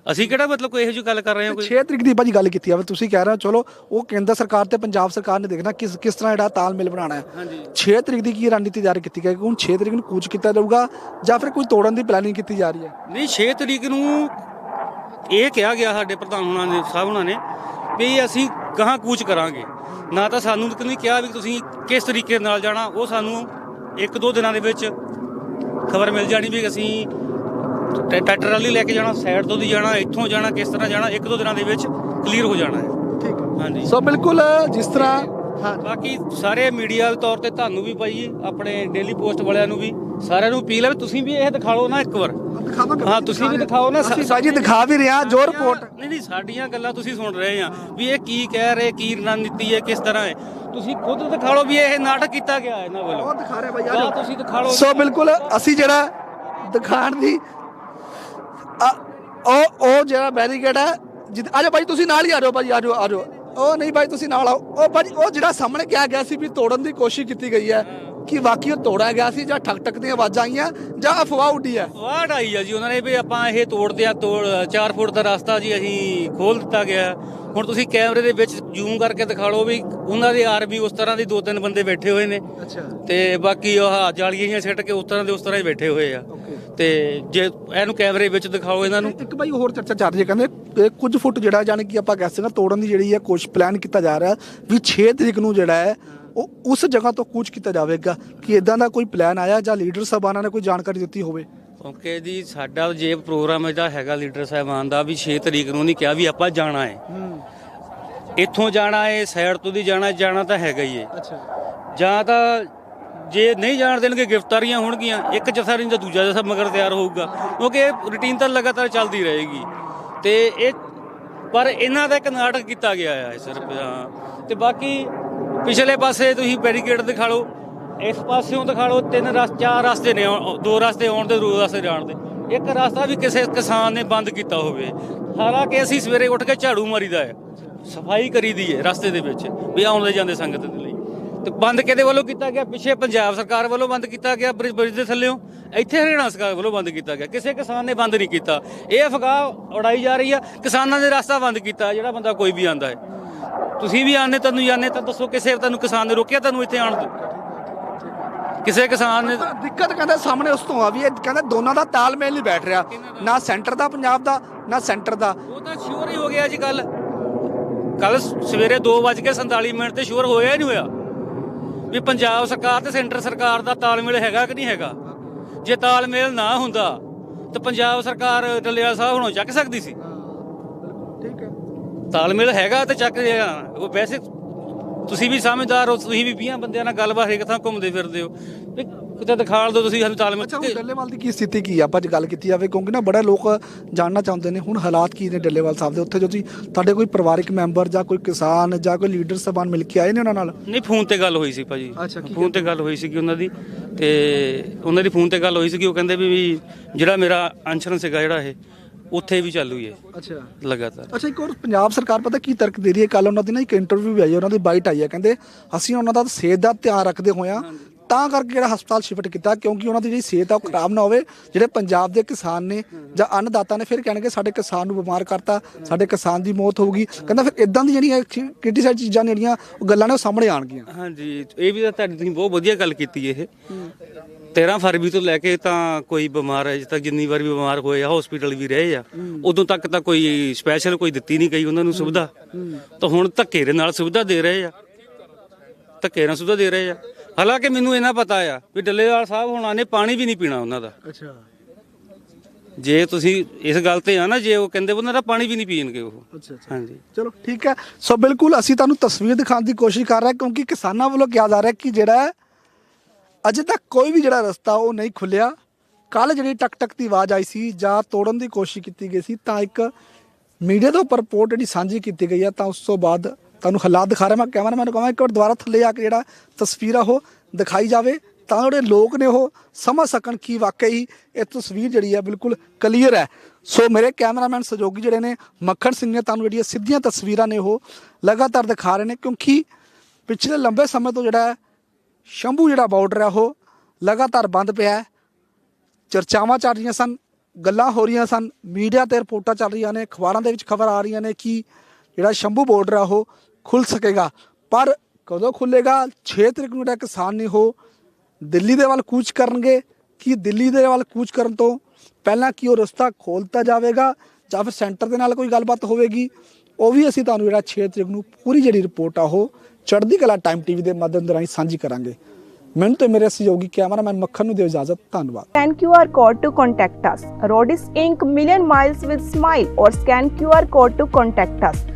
ਅਸੀਂ ਕਿਹੜਾ ਮਤਲਬ ਕੋਈ ਇਹੋ ਜਿਹੀ ਗੱਲ ਕਰ ਰਹੇ ਹਾਂ ਕੋਈ? 6 ਤਰੀਕ ਦੀ ਭਾਜੀ ਗੱਲ ਕੀਤੀ ਆ ਤੁਸੀਂ ਕਹਿ ਰਹੇ ਹੋ ਚਲੋ ਉਹ ਕੇਂਦਰ ਸਰਕਾਰ ਤੇ ਪੰਜਾਬ ਸਰਕਾਰ ਨੇ ਦੇਖਣਾ ਕਿਸ ਕਿਸ ਤਰ੍ਹਾਂ ਜਿਹੜਾ ਤਾਲਮੇਲ ਬਣਾਉਣਾ ਹੈ। ਹਾਂਜੀ। 6 ਤਰੀਕ ਦੀ ਕੀ ਰਣਨੀਤੀ ਜਾਰੀ ਕੀਤੀ ਗਈ? ਕਿ ਹੁਣ 6 ਤਰੀਕ ਨੂੰ ਕੂਚ ਕੀਤਾ ਜਾਊਗਾ ਜਾਂ ਫਿਰ ਕੋਈ ਤੋੜਨ ਦੀ ਪਲੈਨਿੰਗ ਕੀਤੀ ਜਾ ਰਹੀ ਹੈ? ਨਹੀਂ 6 ਤਰੀਕ ਨੂੰ ਇਹ ਕਿਹਾ ਗਿਆ ਸਾਡੇ ਪ੍ਰਧਾਨ ਉਹਨਾਂ ਨੇ ਸਾਹਿਬ ਉਹਨਾਂ ਨੇ ਵੀ ਅਸੀਂ ਗਾਹਾਂ ਕੂਚ ਕਰਾਂਗੇ। ਨਾ ਤਾਂ ਸਾਨੂੰ ਨਹੀਂ ਕਿਹਾ ਵੀ ਤੁਸੀਂ ਕਿਸ ਤਰੀਕੇ ਨਾਲ ਜਾਣਾ ਉਹ ਸਾਨੂੰ ਇੱਕ ਦੋ ਦਿਨਾਂ ਦੇ ਵਿੱਚ ਖਬਰ ਮਿਲ ਜਾਣੀ ਵੀ ਅਸੀਂ ਟਰੈ- ਟਰੈਕਟਰ ਵਾਲੀ ਲੈ ਕੇ ਜਾਣਾ ਸਾਈਡ ਤੋਂ ਦੀ ਜਾਣਾ ਇੱਥੋਂ ਜਾਣਾ ਕਿਸ ਤਰ੍ਹਾਂ ਜਾਣਾ ਇੱਕ ਦੋ ਦਿਨਾਂ ਦੇ ਵਿੱਚ ਕਲੀਅਰ ਹੋ ਜਾਣਾ ਹੈ। ਠੀਕ ਹਾਂਜੀ। ਸੋ ਬਿਲਕੁਲ ਜਿਸ ਤਰ੍ਹਾਂ ਹਾਂ ਬਾਕੀ ਸਾਰੇ ਮੀਡੀਆ ਦੇ ਤੌਰ ਤੇ ਤੁਹਾਨੂੰ ਵੀ ਭਾਈ ਆਪਣੇ ਡੇਲੀ ਪੋਸਟ ਵਾਲਿਆਂ ਨੂੰ ਵੀ ਸਾਰਿਆਂ ਨੂੰ ਅਪੀਲ ਹੈ ਵੀ ਤੁਸੀਂ ਵੀ ਇਹ ਦਿਖਾ ਲਓ ਨਾ ਇੱਕ ਵਾਰ। ਹਾਂ ਤੁਸੀਂ ਵੀ ਦਿਖਾਓ ਨਾ ਅਸੀਂ ਸਾਜੀ ਦਿਖਾ ਵੀ ਰਹੇ ਜੋ ਰਿਪੋਰਟ ਨਹੀਂ ਨਹੀਂ ਸਾਡੀਆਂ ਗੱਲਾਂ ਤੁਸੀਂ ਸੁਣ ਰਹੇ ਆ ਵੀ ਇਹ ਕੀ ਕਹਿ ਰਹੇ ਕੀ ਰਣਨੀਤੀ ਹੈ ਕਿਸ ਤਰ੍ਹਾਂ ਹੈ। ਤੁਸੀਂ ਖੁਦ ਦਿਖਾ ਲਓ ਵੀ ਇਹ ਨਾਟਕ ਕੀਤਾ ਗਿਆ ਹੈ ਇਹਨਾਂ ਵੱਲੋਂ। ਉਹ ਦਿਖਾ ਰਿਹਾ ਭਾਈ ਆ ਤੁਸੀਂ ਦਿਖਾ ਲਓ ਸੋ ਬਿਲਕੁਲ ਅਸੀਂ ਜਿਹੜਾ ਦਿਖਾਣ ਦੀ ਉਹ ਉਹ ਜਿਹੜਾ ਬੈਰੀਕੇਡ ਹੈ ਜਿੱਦ ਆ ਜਾਓ ਭਾਈ ਤੁਸੀਂ ਨਾਲ ਹੀ ਆ ਜਾਓ ਭਾਈ ਆ ਜਾਓ ਆ ਜਾਓ। ਉਹ ਨਹੀਂ ਭਾਈ ਤੁਸੀਂ ਨਾਲ ਆਓ। ਉਹ ਭਾਈ ਉਹ ਜਿਹੜਾ ਸਾਹਮਣੇ ਕਿਹਾ ਗਿਆ ਸੀ ਵੀ ਤੋੜਨ ਦੀ ਕੋਸ਼ਿਸ਼ ਕੀਤੀ ਗਈ ਹੈ ਕਿ ਵਾਕਈ ਉਹ ਤੋੜਿਆ ਗਿਆ ਸੀ ਜਾਂ ਠਕ ਠਕ ਦੀਆਂ ਆਵਾਜ਼ਾਂ ਆਈਆਂ ਜਾਂ ਅਫਵਾਹ ਉੱਡੀ ਹੈ? ਵਾੜ ਆਈ ਆ ਜੀ ਉਹਨਾਂ ਨੇ ਵੀ ਆਪਾਂ ਇਹ ਤੋੜਦੇ ਆ ਤੋੜ 4 ਫੁੱਟ ਦਾ ਰਸਤਾ ਜੀ ਅਸੀਂ ਖੋਲ ਦਿੱਤਾ ਗਿਆ। ਹੁਣ ਤੁਸੀਂ ਕੈਮਰੇ ਦੇ ਵਿੱਚ ਜ਼ੂਮ ਕਰਕੇ ਦਿਖਾ ਲਓ ਵੀ ਉਹਨਾਂ ਦੇ ਆਰਮੀ ਉਸ ਤਰ੍ਹਾਂ ਦੇ ਦੋ ਤਿੰਨ ਬੰਦੇ ਬੈਠੇ ਹੋਏ ਨੇ। ਅੱਛਾ। ਤੇ ਬਾਕੀ ਉਹ ਜਾਲੀਆਂ ਜਿਹੀਆਂ ਸਿੱਟ ਕੇ ਉਸ ਤਰ੍ਹਾਂ ਦੇ ਉਸ ਤਰ੍ਹਾਂ ਹੀ ਬੈਠੇ ਹੋਏ ਆ। ਤੇ ਜੇ ਇਹਨੂੰ ਕੈਮਰੇ ਵਿੱਚ ਦਿਖਾਓ ਇਹਨਾਂ ਨੂੰ। ਇੱਕ ਭਾਈ ਹੋਰ ਚਰਚਾ ਚੱਲ ਰਹੀ ਹੈ ਕਹਿੰਦੇ ਇਹ ਕੁਝ ਫੁੱਟ ਜਿਹੜਾ ਜਾਨੀ ਕਿ ਆਪਾਂ ਕਹਿ ਸਕਦੇ ਤੋੜਨ ਦੀ ਜਿਹੜੀ ਹੈ ਕੋਸ਼ਿਸ਼ ਪਲਾਨ ਕੀਤਾ ਜਾ ਰਿਹਾ ਵੀ 6 ਤਰੀਕ ਨੂੰ ਜਿਹੜਾ ਹੈ ਉਹ ਉਸ ਜਗ੍ਹਾ ਤੋਂ ਕੂਚ ਕੀਤਾ ਜਾਵੇਗਾ। ਕਿ ਇਦਾਂ ਦਾ ਕੋਈ ਪਲਾਨ ਆਇਆ ਜਾਂ ਲੀਡਰ ਸਾਹਿਬਾਨਾਂ ਨੇ ਕੋਈ ਜਾਣਕਾਰੀ ਦਿੱਤੀ ਹੋਵੇ? ਓਕੇ ਜੀ ਸਾਡਾ ਜੇ ਪ੍ਰੋਗਰਾਮ ਇਹਦਾ ਹੈਗਾ ਲੀਡਰ ਸਾਹਿਬਾਨ ਦਾ ਵੀ 6 ਤਰੀਕ ਨੂੰ ਨਹੀਂ ਕਿਹਾ ਵੀ ਆਪਾਂ ਜਾਣਾ ਹੈ। ਇੱਥੋਂ ਜਾਣਾ ਹੈ ਸਾਈਡ ਤੋਂ ਦੀ ਜਾਣਾ ਜਾਣਾ ਤਾਂ ਹੈਗਾ ਹੀ ਹੈ। ਅੱਛਾ। ਜਾਂ ਤਾਂ ਜੇ ਨਹੀਂ ਜਾਣ ਦੇਣਗੇ, ਗ੍ਰਿਫਤਾਰੀਆਂ ਹੋਣਗੀਆਂ, ਇੱਕ ਜਥਾ ਨਹੀਂ ਤਾਂ ਦੂਜਾ ਜਥਾ ਮਗਰ ਤਿਆਰ ਹੋਊਗਾ। ਕਿਉਂਕਿ ਇਹ ਰੁਟੀਨ ਤਾਂ ਲਗਾਤਾਰ ਚੱਲਦੀ ਰਹੇਗੀ। ਤੇ ਇਹ, ਪਰ ਇਹਨਾਂ ਦਾ ਇੱਕ ਨਾਟਕ ਕੀਤਾ ਗਿਆ ਹੈ ਸਿਰਫ, ਹਾਂ। ਤੇ ਬਾਕੀ ਪਿਛਲੇ ਪਾਸੇ ਤੁਸੀਂ ਬੈਰੀਕੇਡ ਦਿਖਾ ਲਓ ਇਸ ਪਾਸਿਓਂ ਦਿਖਾ ਲਓ ਤਿੰਨ ਰਸ, ਚਾਰ ਰਸਤੇ ਨੇ, ਦੋ ਰਸਤੇ ਆਉਣ ਦੇ ਦੋ ਰਸਤੇ ਜਾਣ ਦੇ। ਇੱਕ ਰਸਤਾ ਵੀ ਕਿਸੇ ਕਿਸਾਨ ਨੇ ਬੰਦ ਕੀਤਾ ਹੋਵੇ। ਹਾਲਾਂਕਿ ਅਸੀਂ ਸਵੇਰੇ ਉੱਠ ਕੇ ਝਾੜੂ ਮਾਰੀਦਾ ਹੈ। ਸਫ਼ਾਈ ਕਰੀਦੀ ਹੈ ਰਸਤੇ ਦੇ ਵਿੱਚ, ਵੀ ਆਉਂਦੇ ਜਾਂਦੇ ਸੰਗਤ ਦੇ ਤੇ ਬੰਦ ਕਿਹਦੇ ਵੱਲੋਂ ਕੀਤਾ ਗਿਆ? ਪਿੱਛੇ ਪੰਜਾਬ ਸਰਕਾਰ ਵੱਲੋਂ ਬੰਦ ਕੀਤਾ ਗਿਆ ਬ੍ਰਿਜ ਬ੍ਰਿਜ ਦੇ ਥੱਲੇੋਂ। ਇੱਥੇ ਹਰਿਆਣਾ ਸਰਕਾਰ ਵੱਲੋਂ ਬੰਦ ਕੀਤਾ ਗਿਆ। ਕਿਸੇ ਕਿਸਾਨ ਨੇ ਬੰਦ ਨਹੀਂ ਕੀਤਾ। ਇਹ ਅਫਗਾਹ ਉਡਾਈ ਜਾ ਰਹੀ ਆ। ਕਿਸਾਨਾਂ ਨੇ ਰਸਤਾ ਬੰਦ ਕੀਤਾ। ਜਿਹੜਾ ਬੰਦਾ ਕੋਈ ਵੀ ਆਂਦਾ ਹੈ। ਤੁਸੀਂ ਵੀ ਆਨੇ ਤੁਹਾਨੂੰ ਜਾਣੇ ਤਾਂ ਦੱਸੋ ਕਿਸੇ ਤੁਹਾਨੂੰ ਕਿਸਾਨ ਨੇ ਰੋਕਿਆ? ਤੁਹਾਨੂੰ ਇੱਥੇ ਆਉਣ ਤੋਂ। ਕਿਸੇ ਕਿਸਾਨ ਨੇ ਦਿੱਕਤ ਕਹਿੰਦੇ ਸਾਹਮਣੇ ਉਸ ਤੋਂ ਆ ਵੀ ਇਹ ਕਹਿੰਦੇ ਦੋਨਾਂ ਦਾ ਤਾਲਮੇਲ ਨਹੀਂ ਬੈਠ ਰਿਹਾ। ਨਾ ਸੈਂਟਰ ਦਾ ਪੰਜਾਬ ਦਾ ਨਾ ਸੈਂਟਰ ਦਾ। ਉਹ ਤਾਂ ਸ਼ੋਰ ਹੀ ਹੋ ਗਿਆ ਜੀ ਕੱਲ ਕੱਲ ਸਵੇਰੇ 2:47 ਮਿੰਟ ਤੇ ਸ਼ੋਰ ਹੋਇਆ ਹੀ ਨਹੀਂ ਹੋਇਆ। ਵੀ ਪੰਜਾਬ ਸਰਕਾਰ ਤੇ ਸੈਂਟਰ ਸਰਕਾਰ ਦਾ ਤਾਲਮੇਲ ਹੈਗਾ ਕਿ ਨਹੀਂ ਹੈਗਾ? ਜੇ ਤਾਲਮੇਲ ਨਾ ਹੁੰਦਾ, ਤਾਂ ਪੰਜਾਬ ਸਰਕਾਰ ਡੱਲੇਵਾਲ ਸਾਹਿਬ ਹੁਣੋਂ ਚੱਕ ਸਕਦੀ ਸੀ। ਠੀਕ ਹੈ ਤਾਲਮੇਲ ਹੈਗਾ ਤੇ ਚੱਕ ਲਿਆ ਉਹ ਵੈਸੇ ਤੁਸੀਂ ਵੀ ਸਮਝਦਾਰ ਹੋ, ਤੁਸੀਂ ਵੀ 20 ਬੰਦਿਆਂ ਨਾਲ ਗੱਲਬਾਤ ਹਰੇਕ ਥਾਂ ਘੁੰਮਦੇ ਫਿਰਦੇ ਹੋ? ਕਿਤੇ ਦਿਖਾਲ ਦਿਓ ਤੁਸੀਂ ਸਾਨੂੰ ਤਾਲਮੇਲ ਅੱਛਾ ਹੁਣ ਡੱਲੇਵਾਲ ਦੀ ਕੀ ਸਥਿਤੀ ਕੀ ਆ? ਆਪਾਂ ਜੇ ਗੱਲ ਕੀਤੀ ਜਾਵੇ ਕਿਉਂਕਿ ਨਾ ਬੜੇ ਲੋਕ ਜਾਣਨਾ ਚਾਹੁੰਦੇ ਨੇ ਹੁਣ ਹਾਲਾਤ ਕੀ ਨੇ ਡੱਲੇਵਾਲ ਸਾਹਿਬ ਦੇ? ਉੱਥੇ ਜੋ ਤੁਸੀਂ ਤੁਹਾਡੇ ਕੋਈ ਪਰਿਵਾਰਕ ਮੈਂਬਰ ਜਾਂ ਕੋਈ ਕਿਸਾਨ ਜਾਂ ਕੋਈ ਲੀਡਰ ਸਭਾਨ ਮਿਲ ਕੇ ਆਏ ਨੇ ਉਹਨਾਂ ਨਾਲ? ਨਹੀਂ ਫੋਨ ਤੇ ਗੱਲ ਹੋਈ ਸੀ ਭਾਜੀ। ਅੱਛਾ, ਕੀ ਫੋਨ ਤੇ ਗੱਲ ਹੋਈ ਸੀ ਕਿ ਉਹਨਾਂ ਦੀ ਤੇ ਉਹਨਾਂ ਦੀ ਫੋਨ ਤੇ ਗੱਲ ਹੋਈ ਸੀ ਕਿ ਉਹ ਕਹਿੰਦੇ ਵੀ ਵੀ ਜਿਹੜਾ ਮੇਰਾ ਅੰਸ਼ਰਨ ਸੀਗਾ ਜਿਹੜਾ ਇਹ ਉੱਥੇ ਵੀ ਚਾਲੂ ਹੀ ਹੈ। ਅੱਛਾ। ਲਗਾਤਾਰ। ਅੱਛਾ ਇੱਕ ਹੋਰ ਪੰਜਾਬ ਸਰਕਾਰ ਪਤਾ ਕੀ ਤਰਕ ਦੇ ਰਹੀ ਹੈ? ਕੱਲ ਉਹਨਾਂ ਦੀ ਨਾ ਇੱਕ ਇੰਟਰਵਿਊ ਵੀ ਆਈ ਹੈ, ਉਹਨਾਂ ਦੀ ਬਾਈਟ ਆਈ ਹੈ। ਕਹਿੰਦੇ ਅਸੀਂ ਉਹਨਾਂ ਦਾ ਸਿਹਤ ਦਾ ਧਿਆਨ ਰੱਖਦੇ ਹੋਇਆਂ ਤਾਂ ਕਰਕੇ ਜਿਹੜਾ ਹਸਪਤਾਲ ਸ਼ਿਫਟ ਕੀਤਾ, ਕਿਉਂਕਿ ਉਹਨਾਂ ਦੀ ਜਿਹੜੀ ਸਿਹਤ ਆ ਉਹ ਖਰਾਬ ਨਾ ਹੋਵੇ। ਜਿਹੜੇ ਪੰਜਾਬ ਦੇ ਕਿਸਾਨ ਨੇ ਜਾਂ ਅੰਨਦਾਤਾ ਨੇ ਫਿਰ ਕਹਿਣਗੇ, ਸਾਡੇ ਕਿਸਾਨ ਨੂੰ ਬਿਮਾਰ ਕਰਤਾ, ਸਾਡੇ ਕਿਸਾਨ ਦੀ ਮੌਤ ਹੋਊਗੀ। ਕਹਿੰਦਾ ਫਿਰ ਇਦਾਂ ਦੀ ਜਿਹੜੀਆਂ ਕ੍ਰਿਟੀਸਾਈਡ ਚੀਜ਼ਾਂ ਜਿਹੜੀਆਂ, ਉਹ ਗੱਲਾਂ ਨੇ ਉਹ ਸਾਹਮਣੇ ਆਣਗੀਆਂ ਹਾਂਜੀ, ਇਹ ਵੀ ਤਾਂ ਤੁਹਾਡੀ ਤੁਸੀਂ ਬਹੁਤ ਵਧੀਆ ਗੱਲ ਕੀਤੀ ਇਹ। 13 ਫਰਵਰੀ ਤੋਂ ਲੈ ਕੇ ਤਾਂ ਕੋਈ ਬਿਮਾਰ ਹੈ, ਅਜੇ ਤੱਕ ਜਿੰਨੀ ਵਾਰ ਵੀ ਬਿਮਾਰ ਹੋਏ ਆ ਹਸਪੀਟਲ ਵੀ ਰਹੇ ਆ, ਉਦੋਂ ਤੱਕ ਤਾਂ ਕੋਈ ਸਪੈਸ਼ਲ ਕੋਈ ਦਿੱਤੀ ਨਹੀਂ ਗਈ ਉਹਨਾਂ ਨੂੰ ਸੁਵਿਧਾ। ਤਾਂ ਹੁਣ ਧੱਕੇ ਦੇ ਨਾਲ ਸੁਵਿਧਾ ਦੇ ਰਹੇ ਆ। ਧੱਕੇ ਨਾਲ ਸੁਵਿਧਾ ਦੇ ਰਹੇ ਆ। ਹਾਲਾਂਕਿ ਮੈਨੂੰ ਇਹਨਾਂ ਪਤਾ ਆ ਵੀ ਡੱਲੇਵਾਲ ਸਾਹਿਬ ਹੁਣਾਂ ਨੇ ਪਾਣੀ ਵੀ ਨਹੀਂ ਪੀਣਾ ਉਹਨਾਂ ਦਾ। ਅੱਛਾ। ਜੇ ਤੁਸੀਂ ਇਸ ਗੱਲ ਤੇ ਆ ਨਾ ਜੇ ਉਹ ਕਹਿੰਦੇ ਉਹਨਾਂ ਦਾ ਪਾਣੀ ਵੀ ਨਹੀਂ ਪੀਣਗੇ ਉਹ। ਅੱਛਾ ਅੱਛਾ। ਹਾਂਜੀ। ਚਲੋ ਠੀਕ ਹੈ। ਸੋ ਬਿਲਕੁਲ ਅਸੀਂ ਤੁਹਾਨੂੰ ਤਸਵੀਰ ਦਿਖਾਉਣ ਦੀ ਕੋਸ਼ਿਸ਼ ਕਰ ਰਹੇ ਹਾਂ ਕਿਉਂਕਿ ਕਿਸਾਨਾਂ ਵੱਲੋਂ ਕਿਹਾ ਜਾ ਰਿਹਾ ਕਿ ਜਿਹੜਾ ਅਜੇ ਤੱਕ ਕੋਈ ਵੀ ਜਿਹੜਾ ਰਸਤਾ ਉਹ ਨਹੀਂ ਖੁੱਲਿਆ ਕੱਲ ਜਿਹੜੀ ਟਕ ਟਕ ਦੀ ਆਵਾਜ਼ ਆਈ ਸੀ ਜਾਂ ਤੋੜਨ ਦੀ ਕੋਸ਼ਿਸ਼ ਕੀਤੀ ਗਈ ਸੀ ਤਾਂ ਇੱਕ ਮੀਡੀਆ ਦੇ ਉੱਪਰ ਰਿਪੋਰਟ ਜਿਹੜੀ ਸਾਂਝੀ ਕੀਤੀ ਗਈ ਹੈ ਤਾਂ ਉਸ ਤੋਂ ਬਾਅਦ ਤੁਹਾਨੂੰ ਹਾਲਾਤ ਦਿਖਾ ਰਿਹਾ ਮੈਂ ਕੈਮਰਾਮੈਨ ਨੂੰ ਕਹਾਂ ਇੱਕ ਵਾਰ ਦੁਬਾਰਾ ਥੱਲੇ ਆ ਕੇ ਜਿਹੜਾ ਤਸਵੀਰ ਆ ਉਹ ਦਿਖਾਈ ਜਾਵੇ, ਤਾਂ ਜਿਹੜੇ ਲੋਕ ਨੇ ਉਹ ਸਮਝ ਸਕਣ ਕਿ ਵਾਕਈ ਇਹ ਤਸਵੀਰ ਜਿਹੜੀ ਹੈ ਬਿਲਕੁਲ ਕਲੀਅਰ ਹੈ। ਸੋ ਮੇਰੇ ਕੈਮਰਾਮੈਨ ਸਹਿਯੋਗੀ ਜਿਹੜੇ ਨੇ, ਮੱਖਣ ਸਿੰਘ ਨੇ ਤੁਹਾਨੂੰ ਜਿਹੜੀਆਂ ਸਿੱਧੀਆਂ ਤਸਵੀਰਾਂ ਨੇ ਉਹ ਲਗਾਤਾਰ ਦਿਖਾ ਰਹੇ ਨੇ, ਕਿਉਂਕਿ ਪਿਛਲੇ ਲੰਬੇ ਸਮੇਂ ਤੋਂ ਜਿਹੜਾ ਸ਼ੰਭੂ ਜਿਹੜਾ ਬਾਰਡਰ ਹੈ ਉਹ ਲਗਾਤਾਰ ਬੰਦ ਪਿਆ ਹੈ। ਚਰਚਾਵਾਂ ਚੱਲ ਰਹੀਆਂ ਸਨ, ਗੱਲਾਂ ਹੋ ਰਹੀਆਂ ਸਨ, ਮੀਡੀਆ ਤੇ ਰਿਪੋਰਟਾਂ ਚੱਲ ਰਹੀਆਂ ਨੇ, ਅਖਬਾਰਾਂ ਦੇ ਵਿੱਚ ਖਬਰ ਆ ਰਹੀਆਂ ਨੇ ਕਿ ਜਿਹੜਾ ਸ਼ੰਭੂ ਬਾਰਡਰ ਆ ਉਹ ਖੁੱਲ ਸਕੇਗਾ। ਪਰ ਕਦੋਂ ਖੁੱਲੇਗਾ? 6 ਤਰੀਕ ਨੂੰ ਜਿਹੜਾ ਕਿਸਾਨ ਨਹੀਂ ਉਹ ਦਿੱਲੀ ਦੇ ਵੱਲ ਕੂਚ ਕਰਨਗੇ। ਕਿ ਦਿੱਲੀ ਦੇ ਵੱਲ ਕੂਚ ਕਰਨ ਤੋਂ ਪਹਿਲਾਂ ਕਿ ਉਹ ਰਸਤਾ ਖੋਲਤਾ ਜਾਵੇਗਾ ਜਾਂ ਫਿਰ ਸੈਂਟਰ ਦੇ ਨਾਲ ਕੋਈ ਗੱਲਬਾਤ ਹੋਵੇਗੀ? ਉਹ ਵੀ ਅਸੀਂ ਤੁਹਾਨੂੰ ਜਿਹੜਾ 6 ਤਰੀਕ ਨੂੰ ਪੂਰੀ ਜਿਹੜੀ ਰਿਪੋਰਟ ਆ ਉਹ ਚੜ੍ਹਦੀ ਕਲਾ ਟਾਈਮ ਟੀਵੀ ਦੇ ਮਾਧਿਅਮ ਦੇ ਰਾਹੀਂ ਸਾਂਝੀ ਕਰਾਂਗੇ। ਮੈਨੂੰ ਤੇ ਮੇਰੇ ਸਹਿਯੋਗੀ ਕੈਮਰਾਮੈਨ ਮੱਖਣ ਨੂੰ ਦਿਓ ਇਜਾਜ਼ਤ। ਧੰਨਵਾਦ। Scan QR code to contact us. Rodis Inc. Million Miles with Smile or scan QR code to contact us.